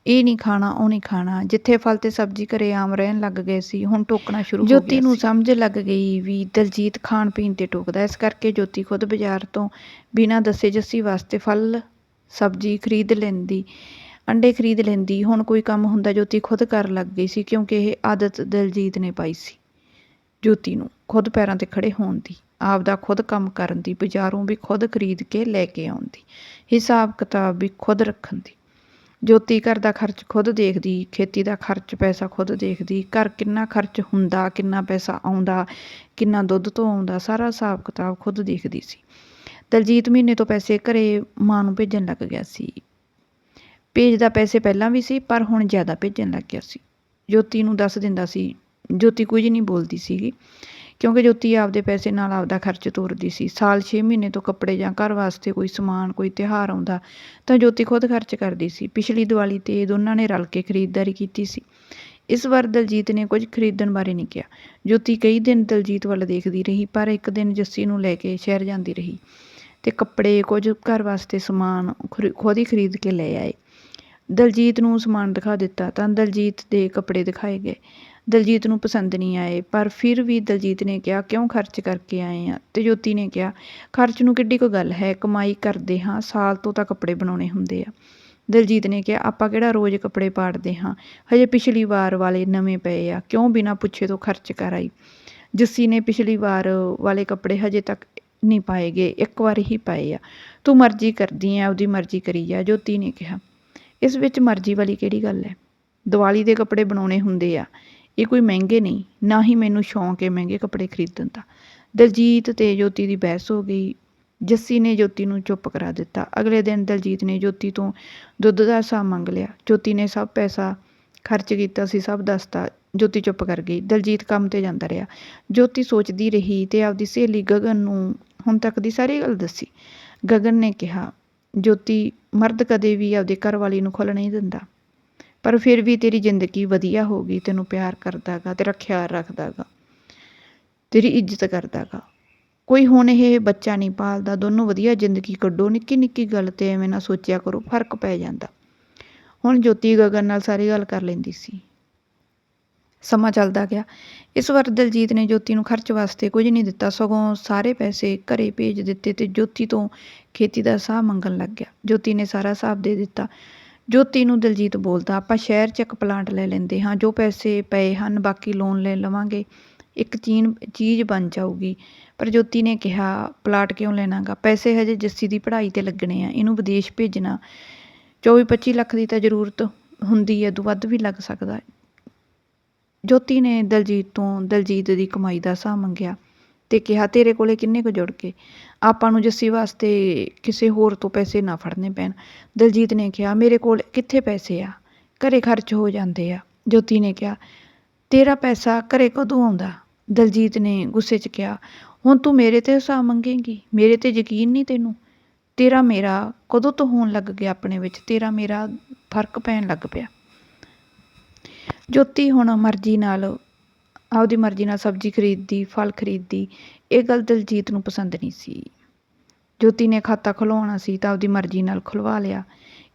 S1: ਇਹ ਨਹੀਂ ਖਾਣਾ ਉਹ ਨਹੀਂ ਖਾਣਾ। ਜਿੱਥੇ ਫਲ ਤੇ ਸਬਜ਼ੀ ਘਰੇ ਆਮ ਰਹਿਣ ਲੱਗ ਗਏ ਸੀ ਹੁਣ ਟੋਕਣਾ ਸ਼ੁਰੂ ਹੋ ਗਿਆ ਜੋਤੀ ਨੂੰ ਸਮਝ ਲੱਗ ਗਈ ਵੀ ਦਲਜੀਤ ਖਾਣ ਪੀਣ ਤੇ ਟੋਕਦਾ। ਇਸ ਕਰਕੇ ਜੋਤੀ ਖੁਦ ਬਾਜ਼ਾਰ ਤੋਂ ਬਿਨਾਂ ਦੱਸੇ ਜੱਸੀ ਵਾਸਤੇ ਫਲ ਸਬਜ਼ੀ ਖਰੀਦ ਲੈਂਦੀ ਅੰਡੇ ਖਰੀਦ ਲੈਂਦੀ। ਹੁਣ ਕੋਈ ਕੰਮ ਹੁੰਦਾ ਜੋਤੀ ਖੁਦ ਕਰ ਲੱਗ ਗਈ ਸੀ ਕਿਉਂਕਿ ਇਹ ਆਦਤ ਦਲਜੀਤ ਨੇ ਪਾਈ ਸੀ ਜੋਤੀ ਨੂੰ ਖੁਦ ਪੈਰਾਂ ਤੇ ਖੜੇ ਹੋਣ ਦੀ। ਆਪਦਾ ਖੁਦ ਕੰਮ ਕਰਨ ਦੀ, ਬਾਜ਼ਾਰੋਂ ਵੀ ਖੁਦ ਖਰੀਦ ਕੇ ਲੈ ਕੇ ਆਉਣ ਦੀ ਹਿਸਾਬ ਕਿਤਾਬ ਵੀ ਖੁਦ ਰੱਖਣ ਦੀ। ਜੋਤੀ ਘਰ ਦਾ ਖਰਚ ਖੁਦ ਦੇਖਦੀ, ਖੇਤੀ ਦਾ ਖਰਚ ਪੈਸਾ ਖੁਦ ਦੇਖਦੀ, ਘਰ ਕਿੰਨਾ ਖਰਚ ਹੁੰਦਾ, ਕਿੰਨਾ ਪੈਸਾ ਆਉਂਦਾ, ਕਿੰਨਾ ਦੁੱਧ ਤੋਂ ਆਉਂਦਾ, ਸਾਰਾ ਹਿਸਾਬ ਕਿਤਾਬ ਖੁਦ ਦੇਖਦੀ ਸੀ। ਦਲਜੀਤ ਮਹੀਨੇ ਤੋਂ ਪੈਸੇ ਘਰੇ ਮਾਂ ਨੂੰ ਭੇਜਣ ਲੱਗ ਗਿਆ ਸੀ। ਭੇਜਦਾ ਪੈਸੇ ਪਹਿਲਾਂ ਵੀ ਸੀ, ਪਰ ਹੁਣ ਜ਼ਿਆਦਾ ਭੇਜਣ ਲੱਗ ਗਿਆ ਸੀ। ਜੋਤੀ ਨੂੰ ਦੱਸ ਦਿੰਦਾ ਸੀ, ਜੋਤੀ ਕੁਝ ਨਹੀਂ ਬੋਲਦੀ ਸੀਗੀ। ਕਿਉਂਕਿ ਜੋਤੀ ਆਪਦੇ ਪੈਸੇ ਨਾਲ ਆਪਦਾ ਖਰਚ ਤੋਰਦੀ ਸੀ। ਸਾਲ 6 ਮਹੀਨੇ ਤੋਂ ਕੱਪੜੇ ਜਾਂ ਘਰ ਵਾਸਤੇ ਕੋਈ ਸਮਾਨ, ਕੋਈ ਤਿਉਹਾਰ ਆਉਂਦਾ ਤਾਂ ਜੋਤੀ ਖੁਦ ਖਰਚ ਕਰਦੀ ਸੀ। ਪਿਛਲੀ ਦੀਵਾਲੀ ਤੇ ਦੋਨਾਂ ਨੇ ਰਲ ਕੇ ਖਰੀਦਦਾਰੀ ਕੀਤੀ ਸੀ। ਇਸ ਵਾਰ ਦਲਜੀਤ ਨੇ ਕੁਝ ਖਰੀਦਣ ਬਾਰੇ ਨਹੀਂ ਕਿਹਾ। ਜੋਤੀ ਕਈ ਦਿਨ ਦਲਜੀਤ ਵੱਲ ਦੇਖਦੀ ਰਹੀ, ਪਰ ਇੱਕ ਦਿਨ ਜੱਸੀ ਨੂੰ ਲੈ ਕੇ ਸ਼ਹਿਰ ਜਾਂਦੀ ਰਹੀ ਤੇ ਕੱਪੜੇ, ਕੁਝ ਘਰ ਵਾਸਤੇ ਸਮਾਨ ਖੁਦ ਹੀ ਖਰੀਦ ਕੇ ਲੈ ਆਏ। ਦਲਜੀਤ ਨੂੰ ਸਮਾਨ ਦਿਖਾ ਦਿੱਤਾ ਤਾਂ ਦਲਜੀਤ ਦੇ ਕੱਪੜੇ ਦਿਖਾਏ ਗਏ। ਦਲਜੀਤ ਨੂੰ ਪਸੰਦ ਨਹੀਂ ਆਏ, ਪਰ ਫਿਰ ਵੀ ਦਲਜੀਤ ਨੇ ਕਿਹਾ, ਕਿਉਂ ਖਰਚ ਕਰਕੇ ਆਏ ਆ? ਤੇ ਜੋਤੀ ਨੇ ਕਿਹਾ, ਖਰਚ ਨੂੰ ਕਿੱਡੀ ਕੋਈ ਗੱਲ ਹੈ, ਕਮਾਈ ਕਰਦੇ ਹਾਂ, ਸਾਲ ਤੋਂ ਤਾਂ ਕੱਪੜੇ ਬਣਾਉਣੇ ਹੁੰਦੇ ਆ। ਦਲਜੀਤ ਨੇ ਕਿਹਾ, ਆਪਾਂ ਕਿਹੜਾ ਰੋਜ਼ ਕੱਪੜੇ ਪਾੜਦੇ ਹਾਂ? ਹਜੇ ਪਿਛਲੀ ਵਾਰ ਵਾਲੇ ਨਵੇਂ ਪਏ ਆ, ਕਿਉਂ ਬਿਨਾਂ ਪੁੱਛੇ ਤੋਂ ਖਰਚ ਕਰ ਆਈ? ਜੱਸੀ ਨੇ ਪਿਛਲੀ ਵਾਰ ਵਾਲੇ ਕੱਪੜੇ ਹਜੇ ਤੱਕ ਨਹੀਂ ਪਾਏ ਗਏ, ਇੱਕ ਵਾਰ ਹੀ ਪਾਏ ਆ। ਤੂੰ ਮਰਜ਼ੀ ਕਰਦੀ ਆ ਉਹਦੀ ਮਰਜ਼ੀ ਕਰੀ ਜਾ, ਜੋਤੀ ਨੇ ਕਿਹਾ। ਇਸ ਵਿੱਚ ਮਰਜ਼ੀ ਵਾਲੀ ਕਿਹੜੀ ਗੱਲ ਹੈ? ਦੀਵਾਲੀ ਦੇ ਕੱਪੜੇ ਬਣਾਉਣੇ ਹੁੰਦੇ ਆ। ਇਹ ਕੋਈ ਮਹਿੰਗੇ ਨਹੀਂ, ਨਾ ਹੀ ਮੈਨੂੰ ਸ਼ੌਂਕ ਹੈ ਮਹਿੰਗੇ ਕੱਪੜੇ ਖਰੀਦਣ ਦਾ। ਦਲਜੀਤ ਤੇ ਜੋਤੀ ਦੀ ਬਹਿਸ ਹੋ ਗਈ। ਜੱਸੀ ਨੇ ਜੋਤੀ ਨੂੰ ਚੁੱਪ ਕਰਾ ਦਿੱਤਾ। ਅਗਲੇ ਦਿਨ ਦਲਜੀਤ ਨੇ ਜੋਤੀ ਤੋਂ ਦੁੱਧ ਦਾ ਹਿਸਾਬ ਮੰਗ ਲਿਆ। ਜੋਤੀ ਨੇ ਸਭ ਪੈਸਾ ਖਰਚ ਕੀਤਾ ਸੀ, ਸਭ ਦੱਸਤਾ। ਜੋਤੀ ਚੁੱਪ ਕਰ ਗਈ। ਦਲਜੀਤ ਕੰਮ ਤੇ ਜਾਂਦਾ ਰਿਹਾ। ਜੋਤੀ ਸੋਚਦੀ ਰਹੀ ਤੇ ਆਪਦੀ ਸਹੇਲੀ ਗਗਨ ਨੂੰ ਹੁਣ ਤੱਕ ਦੀ ਸਾਰੀ ਗੱਲ ਦੱਸੀ। ਗਗਨ ਨੇ ਕਿਹਾ, ਜੋਤੀ ਮਰਦ ਕਦੇ ਵੀ ਆਪਦੇ ਘਰ ਵਾਲੀ ਨੂੰ ਖੁੱਲ੍ਹ ਨਹੀਂ ਦਿੰਦਾ। ਪਰ ਫਿਰ ਵੀ ਤੇਰੀ ਜ਼ਿੰਦਗੀ ਵਧੀਆ ਹੋ ਗਈ, ਤੈਨੂੰ ਪਿਆਰ ਕਰਦਾ ਗਾ ਤੇਰਾ ਖਿਆਲ ਰੱਖਦਾ ਗਾ ਤੇਰੀ ਇੱਜ਼ਤ ਕਰਦਾ ਗਾ ਕੋਈ ਹੁਣ ਇਹ ਬੱਚਾ ਨਹੀਂ ਪਾਲਦਾ, ਦੋਨੋਂ ਵਧੀਆ ਜ਼ਿੰਦਗੀ ਕੱਢੋ, ਨਿੱਕੀ ਨਿੱਕੀ ਗੱਲ ਤੇ ਐਵੇਂ ਨਾ ਸੋਚਿਆ ਕਰੋ, ਫ਼ਰਕ ਪੈ ਜਾਂਦਾ। ਹੁਣ ਜੋਤੀ ਗਗਨ ਨਾਲ ਸਾਰੀ ਗੱਲ ਕਰ ਲੈਂਦੀ ਸੀ। ਸਮਾਂ ਚੱਲਦਾ ਗਿਆ। ਇਸ ਵਾਰ ਦਲਜੀਤ ਨੇ ਜੋਤੀ ਨੂੰ ਖਰਚ ਵਾਸਤੇ ਕੁਝ ਨਹੀਂ ਦਿੱਤਾ, ਸਗੋਂ ਸਾਰੇ ਪੈਸੇ ਘਰੇ ਭੇਜ ਦਿੱਤੇ ਤੇ ਜੋਤੀ ਤੋਂ ਖੇਤੀ ਦਾ ਸਾਹ ਮੰਗਣ ਲੱਗ ਗਿਆ। ਜੋਤੀ ਨੇ ਸਾਰਾ ਹਿਸਾਬ ਦੇ ਦਿੱਤਾ। ਜੋਤੀ ਨੂੰ ਦਲਜੀਤ ਬੋਲਦਾ, ਆਪਾਂ ਸ਼ਹਿਰ 'ਚ ਇੱਕ ਪਲਾਂਟ ਲੈ ਲੈਂਦੇ ਹਾਂ, ਜੋ ਪੈਸੇ ਪਏ ਹਨ, ਬਾਕੀ ਲੋਨ ਲੈ ਲਵਾਂਗੇ। ਇੱਕ ਚੀਨ, ਚੀਜ਼ ਬਣ ਜਾਊਗੀ। ਪਰ ਜੋਤੀ ਨੇ ਕਿਹਾ, ਪਲਾਟ ਕਿਉਂ ਲੈਣਾ ਗਾ ਪੈਸੇ ਹਜੇ ਜੱਸੀ ਦੀ ਪੜ੍ਹਾਈ ਤੇ ਲੱਗਣੇ ਆ, ਇਹਨੂੰ ਵਿਦੇਸ਼ ਭੇਜਣਾ। 24-25 ਲੱਖ ਦੀ ਤਾਂ ਜ਼ਰੂਰਤ ਹੁੰਦੀ ਹੈ ਤੋਂ ਵੱਧ ਵੀ ਲੱਗ ਸਕਦਾ ਜੋਤੀ ਨੇ ਦਲਜੀਤ ਤੋਂ ਦਲਜੀਤ ਦੀ ਕਮਾਈ ਦਾ ਹਿਸਾਬ ਮੰਗਿਆ। ਅਤੇ ਕਿਹਾ, ਤੇਰੇ ਕੋਲ ਕਿੰਨੇ ਕੁ ਜੁੜ ਕੇ ਆਪਾਂ ਨੂੰ ਜੱਸੀ ਵਾਸਤੇ ਕਿਸੇ ਹੋਰ ਤੋਂ ਪੈਸੇ ਨਾ ਫੜਨੇ ਪੈਣ। ਦਲਜੀਤ ਨੇ ਕਿਹਾ, ਮੇਰੇ ਕੋਲ ਕਿੱਥੇ ਪੈਸੇ ਆ? ਘਰੇ ਖਰਚ ਹੋ ਜਾਂਦੇ ਆ। ਜੋਤੀ ਨੇ ਕਿਹਾ, ਤੇਰਾ ਪੈਸਾ ਘਰੇ ਕਦੋਂ ਆਉਂਦਾ? ਦਲਜੀਤ ਨੇ ਗੁੱਸੇ 'ਚ ਕਿਹਾ, ਹੁਣ ਤੂੰ ਮੇਰੇ ਤੇ ਹਿਸਾਬ ਮੰਗੇਂਗੀ। ਮੇਰੇ ਤੇ ਯਕੀਨ ਨਹੀਂ ਤੈਨੂੰ। ਤੇਰਾ ਮੇਰਾ ਕਦੋਂ ਤੋਂ ਹੋਣ ਲੱਗ ਗਿਆ ਆਪਣੇ ਵਿੱਚ? ਤੇਰਾ ਮੇਰਾ ਫ਼ਰਕ ਪੈਣ ਲੱਗ ਪਿਆ। ਜੋਤੀ ਹੁਣ ਮਰਜ਼ੀ ਨਾਲ ਆਪਦੀ ਮਰਜ਼ੀ ਨਾਲ ਸਬਜ਼ੀ ਖਰੀਦਦੀ ਫਲ ਖਰੀਦਦੀ ਇਹ ਗੱਲ ਦਲਜੀਤ ਨੂੰ ਪਸੰਦ ਨਹੀਂ ਸੀ। ਜੋਤੀ ਨੇ ਖਾਤਾ ਖੁਲਵਾਉਣਾ ਸੀ ਤਾਂ ਆਪਦੀ ਮਰਜ਼ੀ ਨਾਲ ਖੁਲਵਾ ਲਿਆ।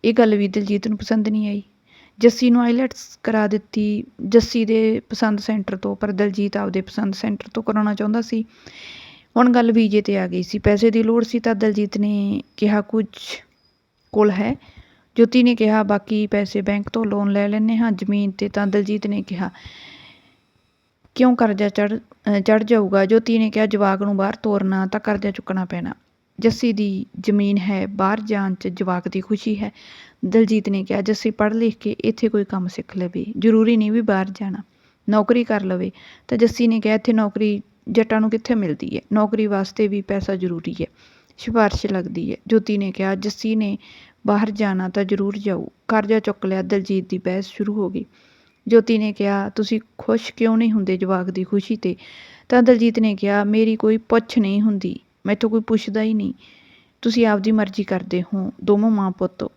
S1: ਇਹ ਗੱਲ ਵੀ ਦਿਲਜੀਤ ਨੂੰ ਪਸੰਦ ਨਹੀਂ ਆਈ। ਜੱਸੀ ਨੂੰ ਆਈਲੈਟਸ ਕਰਾ ਦਿੱਤੀ। ਜੱਸੀ ਦੇ ਪਸੰਦ ਸੈਂਟਰ ਤੋਂ, ਪਰ ਦਲਜੀਤ ਆਪਦੇ ਪਸੰਦ ਸੈਂਟਰ ਤੋਂ ਕਰਾਉਣਾ ਚਾਹੁੰਦਾ ਸੀ। ਹੁਣ ਗੱਲ ਵੀਜੇ ਤੇ ਆ ਗਈ ਸੀ। ਪੈਸੇ ਦੀ ਲੋੜ ਸੀ ਤਾਂ ਦਲਜੀਤ ਨੇ ਕਿਹਾ, ਕੁਝ ਕੋਲ ਹੈ? ਜੋਤੀ ਨੇ ਕਿਹਾ, ਬਾਕੀ ਪੈਸੇ ਬੈਂਕ ਤੋਂ ਲੋਨ ਲੈ ਲੈਣੇ ਹਾਂ, ਜ਼ਮੀਨ ਤੇ, ਤਾਂ ਦਲਜੀਤ ਨੇ ਕਿਹਾ ਕਿਉਂ ਕਰਜ਼ਾ ਚੜ੍ਹ ਚੜ੍ਹ ਜਾਊਗਾ? ਜੋਤੀ ਨੇ ਕਿਹਾ ਜਵਾਕ ਨੂੰ ਬਾਹਰ ਤੋਰਨਾ, ਤਾਂ ਕਰਜ਼ਾ ਚੁੱਕਣਾ ਪੈਣਾ। ਜੱਸੀ ਦੀ ਜ਼ਮੀਨ ਹੈ, ਬਾਹਰ ਜਾਣ 'ਚ ਜਵਾਕ ਦੀ ਖੁਸ਼ੀ ਹੈ। ਦਲਜੀਤ ਨੇ ਕਿਹਾ, ਜੱਸੀ, ਪੜ੍ਹ ਲਿਖ ਕੇ ਇੱਥੇ ਕੋਈ ਕੰਮ ਸਿੱਖ ਲਵੇ। ਜ਼ਰੂਰੀ ਨਹੀਂ ਵੀ ਬਾਹਰ ਜਾਣਾ। ਨੌਕਰੀ ਕਰ ਲਵੇ। ਤਾਂ ਜੱਸੀ ਨੇ ਕਿਹਾ, ਇੱਥੇ ਨੌਕਰੀ ਜੱਟਾਂ ਨੂੰ ਕਿੱਥੇ ਮਿਲਦੀ ਹੈ? ਨੌਕਰੀ ਵਾਸਤੇ ਵੀ ਪੈਸਾ ਜ਼ਰੂਰੀ ਹੈ। ਸਿਫਾਰਿਸ਼ ਲੱਗਦੀ ਹੈ। ਜੋਤੀ ਨੇ ਕਿਹਾ, ਜੱਸੀ ਨੇ ਬਾਹਰ ਜਾਣਾ ਤਾਂ ਜ਼ਰੂਰ ਜਾਊ। ਕਰਜ਼ਾ ਚੁੱਕ ਲਿਆ, ਦਲਜੀਤ ਦੀ ਬਹਿਸ ਸ਼ੁਰੂ ਹੋ ਗਈ। ਜੋਤੀ ਨੇ ਕਿਹਾ, ਤੁਸੀਂ ਖੁਸ਼ ਕਿਉਂ ਨਹੀਂ ਹੁੰਦੇ ਜਵਾਕ ਦੀ ਖੁਸ਼ੀ 'ਤੇ? ਤਾਂ ਦਲਜੀਤ ਨੇ ਕਿਹਾ, ਮੇਰੀ ਕੋਈ ਪੁੱਛ ਨਹੀਂ ਹੁੰਦੀ, ਮੈਥੋਂ ਕੋਈ ਪੁੱਛਦਾ ਹੀ ਨਹੀਂ। ਤੁਸੀਂ ਆਪਦੀ ਮਰਜ਼ੀ ਕਰਦੇ ਹੋ, ਦੋਵੇਂ ਮਾਂ ਪੁੱਤ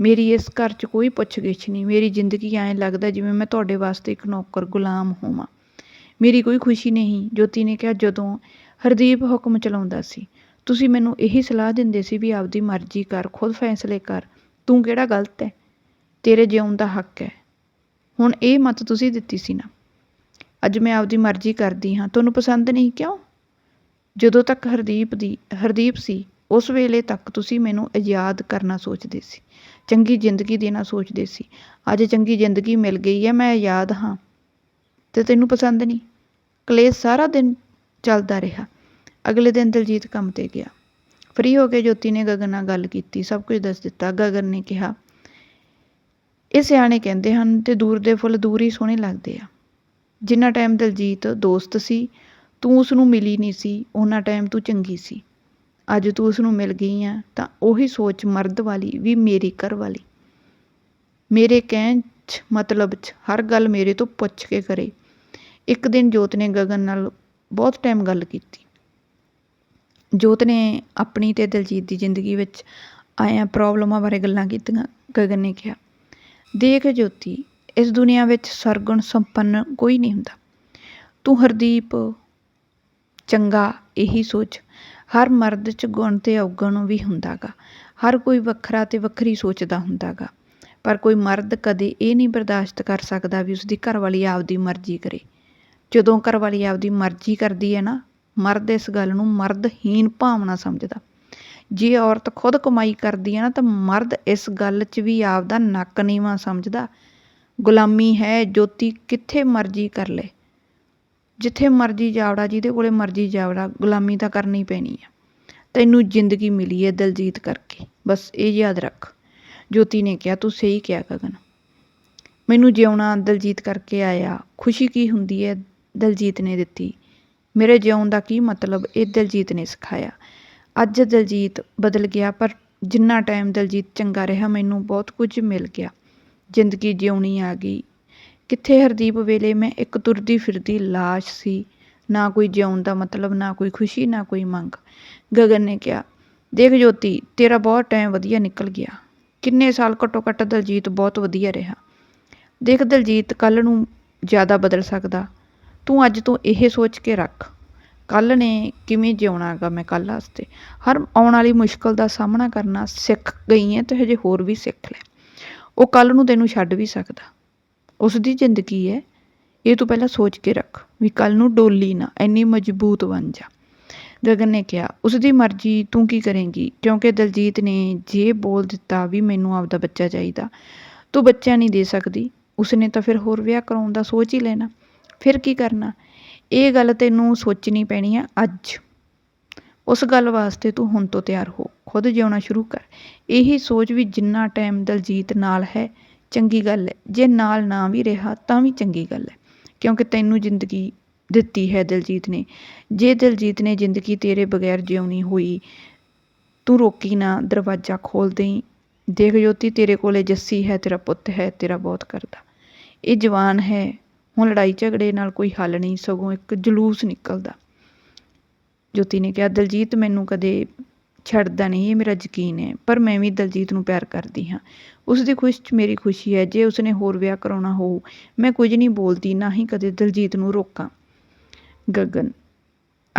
S1: ਮੇਰੀ ਇਸ ਘਰ 'ਚ ਕੋਈ ਪੁੱਛ ਗਿੱਛ ਨਹੀਂ, ਮੇਰੀ ਜ਼ਿੰਦਗੀ ਐਂ ਲੱਗਦਾ ਜਿਵੇਂ ਮੈਂ ਤੁਹਾਡੇ ਵਾਸਤੇ ਇੱਕ ਨੌਕਰ ਗੁਲਾਮ ਹੋਵਾਂ। ਮੇਰੀ ਕੋਈ ਖੁਸ਼ੀ ਨਹੀਂ। ਜੋਤੀ ਨੇ ਕਿਹਾ, ਜਦੋਂ ਹਰਦੀਪ ਹੁਕਮ ਚਲਾਉਂਦਾ ਸੀ, ਤੁਸੀਂ ਮੈਨੂੰ ਇਹੀ ਸਲਾਹ ਦਿੰਦੇ ਸੀ ਵੀ ਆਪਦੀ ਮਰਜ਼ੀ ਕਰ, ਖੁਦ ਫੈਸਲੇ ਕਰ। ਤੂੰ ਕਿਹੜਾ ਗਲਤ ਹੈ ਤੇਰੇ ਜਿਉਣ ਦਾ ਹੱਕ ਹੈ ਹੁਣ ਇਹ ਮਤ ਤੁਸੀਂ ਦਿੱਤੀ ਸੀ ਨਾ। ਅੱਜ ਮੈਂ ਆਪਦੀ ਮਰਜ਼ੀ ਕਰਦੀ ਹਾਂ। ਤੁਹਾਨੂੰ ਪਸੰਦ ਨਹੀਂ ਕਿਉਂ? ਜਦੋਂ ਤੱਕ ਹਰਦੀਪ ਦੀ, ਹਰਦੀਪ ਸੀ, ਉਸ ਵੇਲੇ ਤੱਕ ਤੁਸੀਂ ਮੈਨੂੰ ਆਜ਼ਾਦ ਕਰਨਾ ਸੋਚਦੇ ਸੀ। ਚੰਗੀ ਜ਼ਿੰਦਗੀ ਦੇਣਾ ਸੋਚਦੇ ਸੀ। ਅੱਜ ਚੰਗੀ ਜ਼ਿੰਦਗੀ ਮਿਲ ਗਈ ਹੈ, ਮੈਂ ਆਜ਼ਾਦ ਹਾਂ। ਤੇ ਤੈਨੂੰ ਪਸੰਦ ਨਹੀਂ? ਕਲੇਸ਼ ਸਾਰਾ ਦਿਨ ਚੱਲਦਾ ਰਿਹਾ। ਅਗਲੇ ਦਿਨ ਦਲਜੀਤ ਕੰਮ ਤੇ ਗਿਆ। ਫਰੀ ਹੋ ਕੇ ਜੋਤੀ ਨੇ ਗਗਨ ਨਾਲ ਗੱਲ ਕੀਤੀ। ਸਭ ਕੁਝ ਦੱਸ ਦਿੱਤਾ। ਗਗਨ ਨੇ ਕਿਹਾ ਇਹ ਸਿਆਣੇ ਕਹਿੰਦੇ ਹਨ ਅਤੇ ਦੂਰ ਦੇ ਫੁੱਲ ਦੂਰ ਹੀ ਸੋਹਣੇ ਲੱਗਦੇ ਆ। ਜਿੰਨਾ ਟਾਈਮ ਦਲਜੀਤ ਦੋਸਤ ਸੀ, ਤੂੰ ਉਸਨੂੰ ਮਿਲੀ ਨਹੀਂ ਸੀ ਉਹਨਾਂ ਟਾਈਮ ਤੂੰ ਚੰਗੀ ਸੀ। ਅੱਜ ਤੂੰ ਉਸਨੂੰ ਮਿਲ ਗਈ ਆ, ਤਾਂ ਉਹੀ ਸੋਚ ਮਰਦ ਵਾਲੀ ਵੀ ਮੇਰੀ ਘਰ ਵਾਲੀ। ਮੇਰੇ ਕਹਿਣ 'ਚ ਮਤਲਬ 'ਚ ਹਰ ਗੱਲ ਮੇਰੇ ਤੋਂ ਪੁੱਛ ਕੇ ਕਰੇ। ਇੱਕ ਦਿਨ ਜੋਤ ਨੇ ਗਗਨ ਨਾਲ ਬਹੁਤ ਟਾਈਮ ਗੱਲ ਕੀਤੀ। ਜੋਤ ਨੇ ਆਪਣੀ ਤੇ ਦਲਜੀਤ ਦੀ ਜ਼ਿੰਦਗੀ ਵਿੱਚ ਆਇਆ ਪ੍ਰੋਬਲਮਾਂ ਬਾਰੇ ਗੱਲਾਂ ਕੀਤੀਆਂ। ਗਗਨ ਨੇ ਕਿਹਾ ਦੇਖ ਜੋਤੀ, ਇਸ ਦੁਨੀਆ ਵਿੱਚ ਸਰਗੁਣ ਸੰਪੰਨ ਕੋਈ ਨਹੀਂ ਹੁੰਦਾ। ਤੂੰ ਹਰਦੀਪ, ਚੰਗਾ, ਇਹੀ ਸੋਚ। ਹਰ ਮਰਦ 'ਚ ਗੁਣ ਤੇ ਔਗਣ ਵੀ ਹੁੰਦਾਗਾ। ਹਰ ਕੋਈ ਵੱਖਰਾ ਤੇ ਵੱਖਰੀ ਸੋਚਦਾ ਹੁੰਦਾਗਾ। ਪਰ ਕੋਈ ਮਰਦ ਕਦੇ ਇਹ ਨਹੀਂ ਬਰਦਾਸ਼ਤ ਕਰ ਸਕਦਾ ਵੀ ਉਸਦੀ ਘਰਵਾਲੀ ਆਪਦੀ ਮਰਜ਼ੀ ਕਰੇ। ਜਦੋਂ ਘਰਵਾਲੀ ਆਪਦੀ ਮਰਜ਼ੀ ਕਰਦੀ ਹੈ ਨਾ, ਮਰਦ ਇਸ ਗੱਲ ਨੂੰ ਮਰਦਹੀਨ ਭਾਵਨਾ ਸਮਝਦਾ। ਜੇ ਔਰਤ ਖੁਦ ਕਮਾਈ ਕਰਦੀ ਹੈ ਨਾ, ਤਾਂ ਮਰਦ ਇਸ ਗੱਲ 'ਚ ਵੀ ਆਪਦਾ ਨੱਕ ਨੀਵਾਂ ਸਮਝਦਾ। ਗੁਲਾਮੀ ਹੈ, ਜੋਤੀ ਕਿੱਥੇ ਮਰਜ਼ੀ ਕਰ ਲੈ। ਜਿੱਥੇ ਮਰਜ਼ੀ ਜਾਵੜਾ, ਜਿਹਦੇ ਕੋਲੇ ਮਰਜ਼ੀ ਜਾਵੜਾ, ਗੁਲਾਮੀ ਤਾਂ ਕਰਨੀ ਪੈਣੀ ਆ। ਤੈਨੂੰ ਜ਼ਿੰਦਗੀ ਮਿਲੀ ਹੈ ਦਲਜੀਤ ਕਰਕੇ। ਬਸ ਇਹ ਯਾਦ ਰੱਖ। ਜੋਤੀ ਨੇ ਕਿਹਾ, ਤੂੰ ਸਹੀ ਕਿਹਾ, ਗਗਨ। ਮੈਨੂੰ ਜਿਉਣਾ ਦਲਜੀਤ ਕਰਕੇ ਆਇਆ, ਖੁਸ਼ੀ ਕੀ ਹੁੰਦੀ ਹੈ ਦਲਜੀਤ ਨੇ ਦਿੱਤੀ। ਮੇਰੇ ਜਿਉਣ ਦਾ ਕੀ ਮਤਲਬ? ਇਹ ਦਿਲਜੀਤ ਨੇ ਸਿਖਾਇਆ। ਅੱਜ ਦਲਜੀਤ ਬਦਲ ਗਿਆ, ਪਰ ਜਿੰਨਾ ਟਾਈਮ ਦਲਜੀਤ ਚੰਗਾ ਰਿਹਾ, ਮੈਨੂੰ ਬਹੁਤ ਕੁਝ ਮਿਲ ਗਿਆ। ਜ਼ਿੰਦਗੀ ਜਿਉਣੀ ਆ ਗਈ। ਕਿੱਥੇ ਹਰਦੀਪ ਵੇਲੇ ਮੈਂ ਇੱਕ ਤੁਰਦੀ ਫਿਰਦੀ ਲਾਸ਼ ਸੀ। ਨਾ ਕੋਈ ਜਿਉਣ ਦਾ ਮਤਲਬ, ਨਾ ਕੋਈ ਖੁਸ਼ੀ, ਨਾ ਕੋਈ ਮੰਗ। ਗਗਨ ਨੇ ਕਿਹਾ, ਦੇਖ ਜੋਤੀ, ਤੇਰਾ ਬਹੁਤ ਟਾਈਮ ਵਧੀਆ ਨਿਕਲ ਗਿਆ। ਕਿੰਨੇ ਸਾਲ ਘੱਟੋ ਘੱਟ ਦਲਜੀਤ ਬਹੁਤ ਵਧੀਆ ਰਿਹਾ। ਦੇਖ ਦਲਜੀਤ ਕੱਲ ਨੂੰ ਜ਼ਿਆਦਾ ਬਦਲ ਸਕਦਾ। ਤੂੰ ਅੱਜ ਤੋਂ ਇਹ ਸੋਚ ਕੇ ਰੱਖ। ਕੱਲ ਨੇ ਕਿਵੇਂ ਜਿਉਣਾ ਜਿਉਣਾਗਾ ਮੈਂ ਕੱਲ ਵਾਸਤੇ। ਹਰ ਆਉਣ ਵਾਲੀ ਮੁਸ਼ਕਲ ਦਾ ਸਾਹਮਣਾ ਕਰਨਾ ਸਿੱਖ ਗਈ ਹੈ ਤੇ ਹਜੇ ਹੋਰ ਵੀ ਸਿੱਖ ਲੈ। ਉਹ ਕੱਲ ਨੂੰ ਤੈਨੂੰ ਛੱਡ ਵੀ ਸਕਦਾ। ਉਸ ਦੀ ਜ਼ਿੰਦਗੀ ਹੈ, ਇਹ ਤੂੰ ਪਹਿਲਾਂ ਸੋਚ ਕੇ ਰੱਖ ਵੀ ਕੱਲ ਨੂੰ ਡੋਲੀ ਨਾ, ਇੰਨੀ ਮਜ਼ਬੂਤ ਬਣ ਜਾ। ਗਗਨ ਨੇ ਕਿਹਾ ਉਸ ਦੀ ਮਰਜ਼ੀ, ਤੂੰ ਕੀ ਕਰੇਂਗੀ? ਕਿਉਂਕਿ ਦਲਜੀਤ ਨੇ ਜੇ ਬੋਲ ਦਿੱਤਾ ਵੀ ਮੈਨੂੰ ਆਪਦਾ ਬੱਚਾ ਚਾਹੀਦਾ, ਤੂੰ ਬੱਚਾ ਨਹੀਂ ਦੇ ਸਕਦੀ। ਉਸਨੇ ਤਾਂ ਫਿਰ ਹੋਰ ਵਿਆਹ ਕਰਾਉਣ ਦਾ ਸੋਚ ਹੀ ਲੈਣਾ। ਫਿਰ ਕੀ ਕਰਨਾ? ਇਹ ਗੱਲ ਤੈਨੂੰ ਸੋਚਣੀ ਪੈਣੀ ਆ ਅੱਜ। ਉਸ ਗੱਲ ਵਾਸਤੇ ਤੂੰ ਹੁਣ ਤੋਂ ਤਿਆਰ ਹੋ। ਖੁਦ ਜਿਉਣਾ ਸ਼ੁਰੂ ਕਰ। ਇਹੀ ਸੋਚ ਵੀ ਜਿੰਨਾ ਟਾਈਮ ਦਲਜੀਤ ਨਾਲ ਹੈ, ਚੰਗੀ ਗੱਲ ਹੈ। ਜੇ ਨਾਲ ਨਾ ਵੀ ਰਿਹਾ, ਤਾਂ ਵੀ ਚੰਗੀ ਗੱਲ ਹੈ। ਕਿਉਂਕਿ ਤੈਨੂੰ ਜ਼ਿੰਦਗੀ ਦਿੱਤੀ ਹੈ ਦਿਲਜੀਤ ਨੇ। ਜੇ ਦਲਜੀਤ ਨੇ ਜ਼ਿੰਦਗੀ ਤੇਰੇ ਬਗੈਰ ਜਿਉਣੀ ਹੋਈ, ਤੂੰ ਰੋਕੀ ਨਾ, ਦਰਵਾਜ਼ਾ ਖੋਲ ਦੇਈ। ਦੇਖ ਜੋਤੀ, ਤੇਰੇ ਕੋਲੇ ਜੱਸੀ ਹੈ, ਤੇਰਾ ਪੁੱਤ ਹੈ, ਤੇਰਾ ਬਹੁਤ ਕਰਦਾ। ਇਹ ਜਵਾਨ ਹੈ ਹੁਣ ਲੜਾਈ ਝਗੜੇ ਨਾਲ ਕੋਈ ਹੱਲ ਨਹੀਂ, ਸਗੋਂ ਇੱਕ ਜਲੂਸ ਨਿਕਲਦਾ। ਜੋਤੀ ਨੇ ਕਿਹਾ, ਦਲਜੀਤ ਮੈਨੂੰ ਕਦੇ ਛੱਡਦਾ ਨਹੀਂ, ਇਹ ਮੇਰਾ ਯਕੀਨ ਹੈ, ਪਰ ਮੈਂ ਵੀ ਦਲਜੀਤ ਨੂੰ ਪਿਆਰ ਕਰਦੀ ਹਾਂ। ਉਸ ਦੀ ਖੁਸ਼ 'ਚ ਮੇਰੀ ਖੁਸ਼ੀ ਹੈ, ਜੇ ਉਸਨੇ ਹੋਰ ਵਿਆਹ ਕਰਾਉਣਾ ਹੋਊ, ਮੈਂ ਕੁਝ ਨਹੀਂ ਬੋਲਦੀ, ਨਾ ਹੀ ਕਦੇ ਦਲਜੀਤ ਨੂੰ ਰੋਕਾਂ। ਗਗਨ,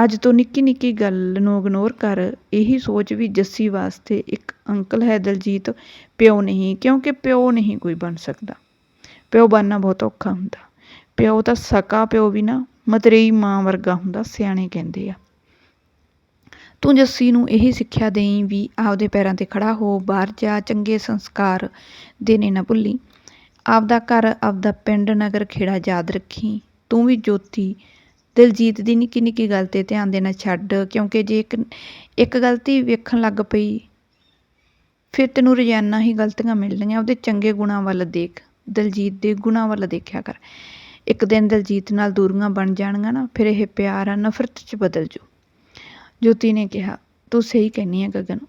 S1: ਅੱਜ ਤੋਂ ਨਿੱਕੀ ਨਿੱਕੀ ਗੱਲ ਨੂੰ ਇਗਨੋਰ ਕਰ, ਇਹੀ ਸੋਚ ਵੀ ਜੱਸੀ ਵਾਸਤੇ ਇੱਕ ਅੰਕਲ ਹੈ ਦਲਜੀਤ, ਪਿਓ ਨਹੀਂ, ਕਿਉਂਕਿ ਪਿਓ ਨਹੀਂ ਕੋਈ ਬਣ ਸਕਦਾ। ਪਿਓ ਬਣਨਾ ਬਹੁਤ ਔਖਾ ਹੁੰਦਾ। ਪਿਓ ਤਾਂ ਸਕਾ ਪਿਓ ਵੀ ਨਾ ਮਤਰੇਈ ਮਾਂ ਵਰਗਾ ਹੁੰਦਾ, ਸਿਆਣੇ ਕਹਿੰਦੇ ਆ। ਤੂੰ ਜੱਸੀ ਨੂੰ ਇਹੀ ਸਿੱਖਿਆ ਦੇਈ ਵੀ ਆਪਦੇ ਪੈਰਾਂ ਤੇ ਖੜਾ ਹੋ, ਬਾਹਰ ਜਾ, ਚੰਗੇ ਸੰਸਕਾਰ ਦੇਣੇ ਨਾ ਭੁੱਲੀ। ਆਪਦਾ ਘਰ, ਆਪਦਾ ਪਿੰਡ ਨਗਰ ਖੇੜਾ ਯਾਦ ਰੱਖੀ। ਤੂੰ ਵੀ ਜੋਤੀ, ਦਿਲਜੀਤ ਦੀ ਨਿੱਕੀ ਨਿੱਕੀ ਗੱਲ 'ਤੇ ਧਿਆਨ ਦੇਣਾ ਛੱਡ, ਕਿਉਂਕਿ ਜੇ ਇੱਕ ਇੱਕ ਗਲਤੀ ਵੇਖਣ ਲੱਗ ਪਈ, ਫਿਰ ਤੈਨੂੰ ਰੋਜ਼ਾਨਾ ਹੀ ਗਲਤੀਆਂ ਮਿਲਣਗੀਆਂ ਉਹਦੇ ਚੰਗੇ ਗੁਣਾਂ ਵੱਲ ਦੇਖ, ਦਿਲਜੀਤ ਦੇ ਗੁਣਾਂ ਵੱਲ ਦੇਖਿਆ ਕਰ। ਇੱਕ ਦਿਨ ਦਿਲਜੀਤ ਨਾਲ ਦੂਰੀਆਂ ਬਣ ਜਾਣਗੀਆਂ ਨਾ, ਫਿਰ ਇਹ ਪਿਆਰ ਆ, ਨਫ਼ਰਤ 'ਚ ਬਦਲ ਜੂ ਜੋਤੀ ਨੇ ਕਿਹਾ, ਤੂੰ ਸਹੀ ਕਹਿੰਦੀ ਹੈ ਗਗਨ,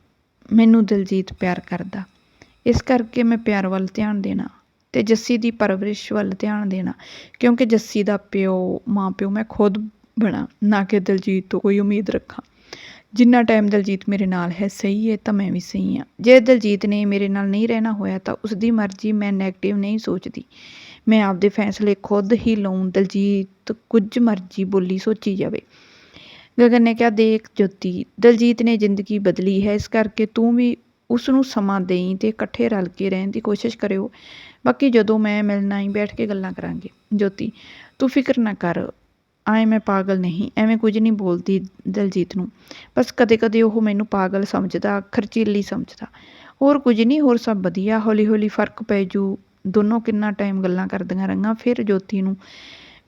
S1: ਮੈਨੂੰ ਦਿਲਜੀਤ ਪਿਆਰ ਕਰਦਾ। ਇਸ ਕਰਕੇ ਮੈਂ ਪਿਆਰ ਵੱਲ ਧਿਆਨ ਦੇਣਾ ਤੇ ਜੱਸੀ ਦੀ ਪਰਵਰਿਸ਼ ਵੱਲ ਧਿਆਨ ਦੇਣਾ, ਕਿਉਂਕਿ ਜੱਸੀ ਦਾ ਪਿਓ, ਮਾਂ ਪਿਓ ਮੈਂ ਖੁਦ ਬਣਾ, ਨਾ ਕਿ ਦਿਲਜੀਤ ਤੋਂ ਕੋਈ ਉਮੀਦ ਰੱਖਾਂ। ਜਿੰਨਾ ਟਾਈਮ ਦਲਜੀਤ ਮੇਰੇ ਨਾਲ ਹੈ, ਸਹੀ ਹੈ ਤਾਂ ਮੈਂ ਵੀ ਸਹੀ ਹਾਂ ਜੇ ਦਲਜੀਤ ਨੇ ਮੇਰੇ ਨਾਲ ਨਹੀਂ ਰਹਿਣਾ ਹੋਇਆ ਤਾਂ ਉਸ ਦੀ ਮਰਜ਼ੀ ਮੈਂ ਨੈਗੇਟਿਵ ਨਹੀਂ ਸੋਚਦੀ। ਮੈਂ ਆਪਦੇ ਫੈਸਲੇ ਖੁਦ ਹੀ ਲਊਂ, ਦਿਲਜੀਤ ਕੁਝ ਮਰਜ਼ੀ ਬੋਲੀ ਸੋਚੀ ਜਾਵੇ। ਗਗਨ ਨੇ ਕਿਹਾ, ਦੇਖ ਜੋਤੀ, ਦਿਲਜੀਤ ਨੇ ਜ਼ਿੰਦਗੀ ਬਦਲੀ ਹੈ, ਇਸ ਕਰਕੇ ਤੂੰ ਵੀ ਉਸ ਨੂੰ ਸਮਾਂ ਦੇਈਂ ਤੇ ਇਕੱਠੇ ਰਲ ਕੇ ਰਹਿਣ ਦੀ ਕੋਸ਼ਿਸ਼ ਕਰਿਓ। ਬਾਕੀ ਜਦੋਂ ਮੈਂ ਮਿਲਣਾ ਹੀ ਬੈਠ ਕੇ ਗੱਲਾਂ ਕਰਾਂਗੇ। ਜੋਤੀ, ਤੂੰ ਫਿਕਰ ਨਾ ਕਰ, ਆਏ ਮੈਂ ਪਾਗਲ ਨਹੀਂ, ਐਵੇਂ ਕੁਝ ਨਹੀਂ ਬੋਲਦੀ ਦਿਲਜੀਤ ਨੂੰ। ਬਸ ਕਦੇ ਕਦੇ ਉਹ ਮੈਨੂੰ ਪਾਗਲ ਸਮਝਦਾ, ਖਰਚੀਲੀ ਸਮਝਦਾ। ਹੋਰ ਕੁਝ ਨਹੀਂ, ਹੋਰ ਸਭ ਵਧੀਆ ਹੌਲੀ ਹੌਲੀ ਫ਼ਰਕ ਪੈ ਜੂ। ਦੋਨੋਂ ਕਿੰਨਾ ਟਾਈਮ ਗੱਲਾਂ ਕਰਦੀਆਂ ਰਹੀਆਂ, ਫਿਰ ਜੋਤੀ ਨੂੰ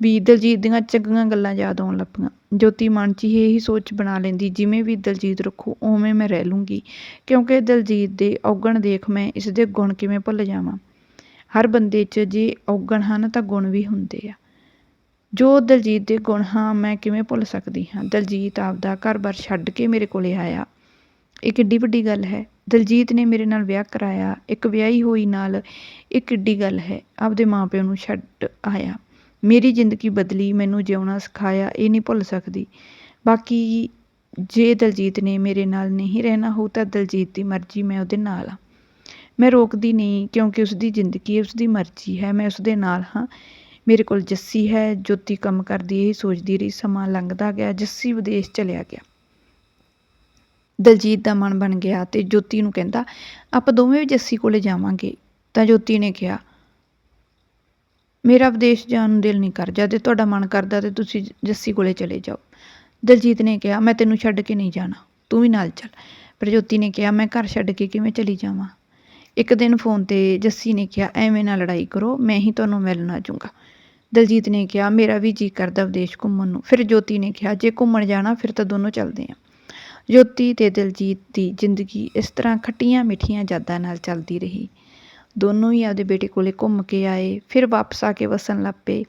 S1: ਵੀ ਦਿਲਜੀਤ ਦੀਆਂ ਚੰਗੀਆਂ ਗੱਲਾਂ ਯਾਦ ਆਉਣ ਲੱਪੀਆਂ। ਜੋਤੀ ਮਨ 'ਚ ਹੀ ਇਹੀ ਸੋਚ ਬਣਾ ਲੈਂਦੀ, ਜਿਵੇਂ ਵੀ ਦਿਲਜੀਤ ਰੱਖੂ, ਉਵੇਂ ਮੈਂ ਰਹਿ ਲੂੰਗੀ, ਕਿਉਂਕਿ ਦਿਲਜੀਤ ਦੇ ਔਗਣ ਦੇਖ ਮੈਂ ਇਸ ਦੇ ਗੁਣ ਕਿਵੇਂ ਭੁੱਲ ਜਾਵਾਂ। ਹਰ ਬੰਦੇ 'ਚ ਜੇ ਔਗਣ ਹਨ ਤਾਂ ਗੁਣ ਵੀ ਹੁੰਦੇ ਆ। ਜੋ ਦਿਲਜੀਤ ਦੇ ਗੁਣ ਹਾਂ, ਮੈਂ ਕਿਵੇਂ ਭੁੱਲ ਸਕਦੀ ਹਾਂ? ਦਿਲਜੀਤ ਆਪਦਾ ਘਰ-ਬਾਰ ਛੱਡ ਕੇ ਮੇਰੇ ਕੋਲੇ ਆਇਆ। ਇਹ ਕਿੱਡੀ ਵੱਡੀ ਗੱਲ ਹੈ। ਦਲਜੀਤ ਨੇ ਮੇਰੇ ਨਾਲ ਵਿਆਹ ਕਰਾਇਆ, ਇੱਕ ਵਿਆਹੀ ਹੋਈ ਨਾਲ ਇਹ ਕਿੱਡੀ ਗੱਲ ਹੈ, ਆਪਦੇ ਮਾਂ ਪਿਓ ਨੂੰ ਛੱਡ ਆਇਆ। ਮੇਰੀ ਜ਼ਿੰਦਗੀ ਬਦਲੀ, ਮੈਨੂੰ ਜਿਉਣਾ ਸਿਖਾਇਆ, ਇਹ ਨਹੀਂ ਭੁੱਲ ਸਕਦੀ। ਬਾਕੀ ਜੇ ਦਲਜੀਤ ਨੇ ਮੇਰੇ ਨਾਲ ਨਹੀਂ ਰਹਿਣਾ ਹੋ ਤਾਂ ਦਲਜੀਤ ਦੀ ਮਰਜ਼ੀ ਮੈਂ ਉਹਦੇ ਨਾਲ ਆ ਮੈਂ ਰੋਕਦੀ ਨਹੀਂ, ਕਿਉਂਕਿ ਉਸ ਦੀ ਜ਼ਿੰਦਗੀ ਉਸ ਦੀ ਮਰਜ਼ੀ ਹੈ, ਮੈਂ ਉਸ ਦੇ ਨਾਲ ਹਾਂ। ਮੇਰੇ ਕੋਲ ਜੱਸੀ ਹੈ, ਜੋਤੀ ਕੰਮ ਕਰਦੀ, ਇਹ ਸੋਚਦੀ ਰਹੀ, ਸਮਾਂ ਲੰਘਦਾ ਗਿਆ, ਜੱਸੀ ਵਿਦੇਸ਼ ਚਲਿਆ ਗਿਆ। ਦਲਜੀਤ ਦਾ ਮਨ ਬਣ ਗਿਆ ਤੇ ਜੋਤੀ ਨੂੰ ਕਹਿੰਦਾ, ਆਪਾਂ ਦੋਵੇਂ ਵੀ ਜੱਸੀ ਕੋਲੇ ਜਾਵਾਂਗੇ। ਤਾਂ ਜੋਤੀ ਨੇ ਕਿਹਾ, ਮੇਰਾ ਵਿਦੇਸ਼ ਜਾਣ ਨੂੰ ਦਿਲ ਨਹੀਂ ਕਰਦਾ ਜਦ ਤੁਹਾਡਾ ਮਨ ਕਰਦਾ ਤੇ ਤੁਸੀਂ ਜੱਸੀ ਕੋਲੇ ਚਲੇ ਜਾਓ। ਦਲਜੀਤ ਨੇ ਕਿਹਾ, ਮੈਂ ਤੈਨੂੰ ਛੱਡ ਕੇ ਨਹੀਂ ਜਾਣਾ, ਤੂੰ ਵੀ ਨਾਲ ਚੱਲ। ਪਰ ਜੋਤੀ ਨੇ ਕਿਹਾ, ਮੈਂ ਘਰ ਛੱਡ ਕੇ ਕਿਵੇਂ ਚਲੀ ਜਾਵਾਂ? ਇੱਕ ਦਿਨ ਫੋਨ ਤੇ ਜੱਸੀ ਨੇ ਕਿਹਾ, ਐਵੇਂ ਨਾ ਲੜਾਈ ਕਰੋ, ਮੈਂ ਹੀ ਤੁਹਾਨੂੰ ਮਿਲਣ ਆ ਜਾਊਂਗਾ। ਦਲਜੀਤ ਨੇ ਕਿਹਾ, ਮੇਰਾ ਵੀ ਜੀ ਕਰਦਾ ਵਿਦੇਸ਼ ਘੁੰਮਣ ਨੂੰ। ਫਿਰ ਜੋਤੀ ਨੇ ਕਿਹਾ, ਜੇ ਘੁੰਮਣ ਜਾਣਾ, ਫਿਰ ਤਾਂ ਦੋਨੋਂ ਚੱਲਦੇ ਆਂ। ਜੋਤੀ ਅਤੇ ਦਿਲਜੀਤ ਦੀ ਜ਼ਿੰਦਗੀ ਇਸ ਤਰ੍ਹਾਂ ਖੱਟੀਆਂ ਮਿੱਠੀਆਂ ਯਾਦਾਂ ਨਾਲ ਚੱਲਦੀ ਰਹੀ। ਦੋਨੋਂ ਹੀ ਆਪਦੇ ਬੇਟੇ ਕੋਲ ਘੁੰਮ ਕੇ ਆਏ, ਫਿਰ ਵਾਪਸ ਆ ਕੇ ਵਸਣ ਲੱਗ ਪਏ।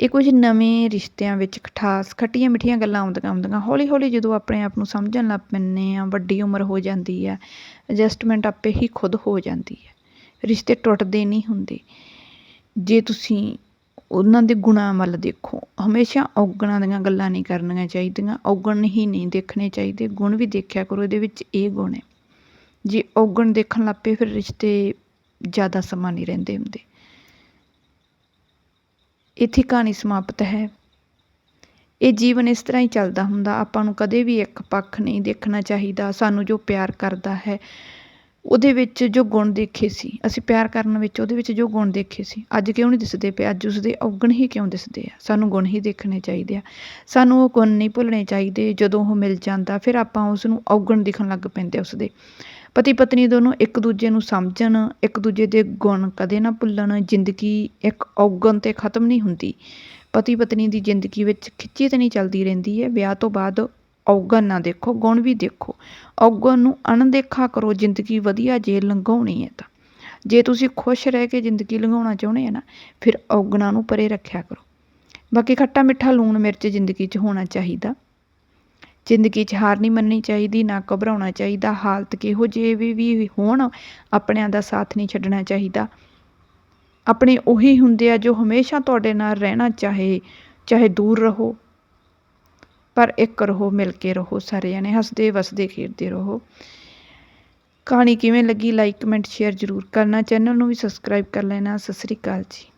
S1: ਇਹ ਕੁਝ ਨਵੇਂ ਰਿਸ਼ਤਿਆਂ ਵਿੱਚ ਖਟਾਸ ਖੱਟੀਆਂ ਮਿੱਠੀਆਂ ਗੱਲਾਂ ਆਉਂਦੀਆਂ ਆਉਂਦੀਆਂ ਹੌਲੀ ਹੌਲੀ ਜਦੋਂ ਆਪਣੇ ਆਪ ਨੂੰ ਸਮਝਣ ਲੱਗ ਪੈਂਦੇ ਆ ਵੱਡੀ ਉਮਰ ਹੋ ਜਾਂਦੀ ਆ ਐਡਜਸਟਮੈਂਟ ਆਪੇ ਹੀ ਖੁਦ ਹੋ ਜਾਂਦੀ ਹੈ। ਰਿਸ਼ਤੇ ਟੁੱਟਦੇ ਨਹੀਂ ਹੁੰਦੇ। ਜੇ ਤੁਸੀਂ ਉਹਨਾਂ ਦੇ ਗੁਣਾਂ ਵੱਲ ਦੇਖੋ। ਹਮੇਸ਼ਾ ਔਗਣਾਂ ਦੀਆਂ ਗੱਲਾਂ ਨਹੀਂ ਕਰਨੀਆਂ ਚਾਹੀਦੀਆਂ, ਔਗਣ ਹੀ ਨਹੀਂ ਦੇਖਣੇ ਚਾਹੀਦੇ। ਗੁਣ ਵੀ ਦੇਖਿਆ ਕਰੋ, ਇਹਦੇ ਵਿੱਚ ਇਹ ਗੁਣ ਹੈ। ਜੇ ਔਗਣ ਦੇਖਣ ਲੱਗ ਪਏ, ਫਿਰ ਰਿਸ਼ਤੇ ਜ਼ਿਆਦਾ ਸਮਾਂ ਨਹੀਂ ਰਹਿੰਦੇ ਹੁੰਦੇ। ਇੱਥੇ ਕਹਾਣੀ ਸਮਾਪਤ ਹੈ। ਇਹ ਜੀਵਨ ਇਸ ਤਰ੍ਹਾਂ ਹੀ ਚੱਲਦਾ ਹੁੰਦਾ, ਆਪਾਂ ਨੂੰ ਕਦੇ ਵੀ ਇੱਕ ਪੱਖ ਨਹੀਂ ਦੇਖਣਾ ਚਾਹੀਦਾ। ਸਾਨੂੰ ਜੋ ਪਿਆਰ ਕਰਦਾ ਹੈ ਉਹਦੇ ਵਿੱਚ ਜੋ ਗੁਣ ਦੇਖੇ ਸੀ, ਅਸੀਂ ਪਿਆਰ ਕਰਨ ਵਿੱਚ ਉਹਦੇ ਵਿੱਚ ਜੋ ਗੁਣ ਦੇਖੇ ਸੀ, ਅੱਜ ਕਿਉਂ ਨਹੀਂ ਦਿਸਦੇ ਪਏ? ਅੱਜ ਉਸਦੇ ਔਗਣ ਹੀ ਕਿਉਂ ਦਿਸਦੇ ਆ? ਸਾਨੂੰ ਗੁਣ ਹੀ ਦੇਖਣੇ ਚਾਹੀਦੇ ਆ। ਸਾਨੂੰ ਉਹ ਗੁਣ ਨਹੀਂ ਭੁੱਲਣੇ ਚਾਹੀਦੇ, ਜਦੋਂ ਉਹ ਮਿਲ ਜਾਂਦਾ, ਫਿਰ ਆਪਾਂ ਉਸ ਨੂੰ ਔਗਣ ਦਿਖਣ ਲੱਗ ਪੈਂਦੇ ਉਸਦੇ। ਪਤੀ ਪਤਨੀ ਦੋਨੋਂ ਇੱਕ ਦੂਜੇ ਨੂੰ ਸਮਝਣ, ਇੱਕ ਦੂਜੇ ਦੇ ਗੁਣ ਕਦੇ ਨਾ ਭੁੱਲਣ, ਜ਼ਿੰਦਗੀ ਇੱਕ ਔਗਣ ਤੇ ਖਤਮ ਨਹੀਂ ਹੁੰਦੀ। ਪਤੀ ਪਤਨੀ ਦੀ ਜ਼ਿੰਦਗੀ ਵਿੱਚ ਖਿੱਚੀ ਤੇ ਨਹੀਂ ਚੱਲਦੀ ਰਹਿੰਦੀ ਹੈ। ਵਿਆਹ ਤੋਂ ਬਾਅਦ ਔਗਣ ਨਾ ਦੇਖੋ, ਗੁਣ ਵੀ ਦੇਖੋ। ਔਗਣ ਨੂੰ ਅਣਦੇਖਾ ਕਰੋ, ਜ਼ਿੰਦਗੀ ਵਧੀਆ ਜੇ ਲੰਘਾਉਣੀ ਹੈ ਤਾਂ। ਜੇ ਤੁਸੀਂ ਖੁਸ਼ ਰਹਿ ਕੇ ਜ਼ਿੰਦਗੀ ਲੰਘਾਉਣਾ ਚਾਹੁੰਦੇ ਆ ਨਾ, ਫਿਰ ਔਗਣਾਂ ਨੂੰ ਪਰੇ ਰੱਖਿਆ ਕਰੋ। ਬਾਕੀ ਖੱਟਾ ਮਿੱਠਾ ਲੂਣ ਮਿਰਚ ਜ਼ਿੰਦਗੀ 'ਚ ਹੋਣਾ ਚਾਹੀਦਾ। ਜ਼ਿੰਦਗੀ 'ਚ ਹਾਰ ਨਹੀਂ ਮੰਨਣੀ ਚਾਹੀਦੀ, ਨਾ ਘਬਰਾਉਣਾ ਚਾਹੀਦਾ। ਹਾਲਤ ਕਿਹੋ ਜਿਹੇ ਵੀ ਵੀ ਹੋਣ, ਆਪਣਿਆਂ ਦਾ ਸਾਥ ਨਹੀਂ ਛੱਡਣਾ ਚਾਹੀਦਾ। ਆਪਣੇ ਉਹੀ ਹੁੰਦੇ ਆ ਜੋ ਹਮੇਸ਼ਾ ਤੁਹਾਡੇ ਨਾਲ ਰਹਿਣਾ ਚਾਹੇ ਚਾਹੇ ਦੂਰ ਰਹੋ। ਪਰ ਇੱਕ ਰਹੋ, ਮਿਲ ਕੇ ਰਹੋ ਸਾਰੇ ਜਣੇ ਹੱਸਦੇ ਵਸਦੇ, ਖੇਡਦੇ ਰਹੋ। ਕਹਾਣੀ ਕਿਵੇਂ ਲੱਗੀ ਲਾਈਕ ਕਮੈਂਟ ਸ਼ੇਅਰ ਜ਼ਰੂਰ ਕਰਨਾ ਚੈਨਲ ਨੂੰ ਵੀ ਸਬਸਕ੍ਰਾਈਬ ਕਰ ਲੈਣਾ। ਸਤਿ ਸ੍ਰੀ ਅਕਾਲ ਜੀ।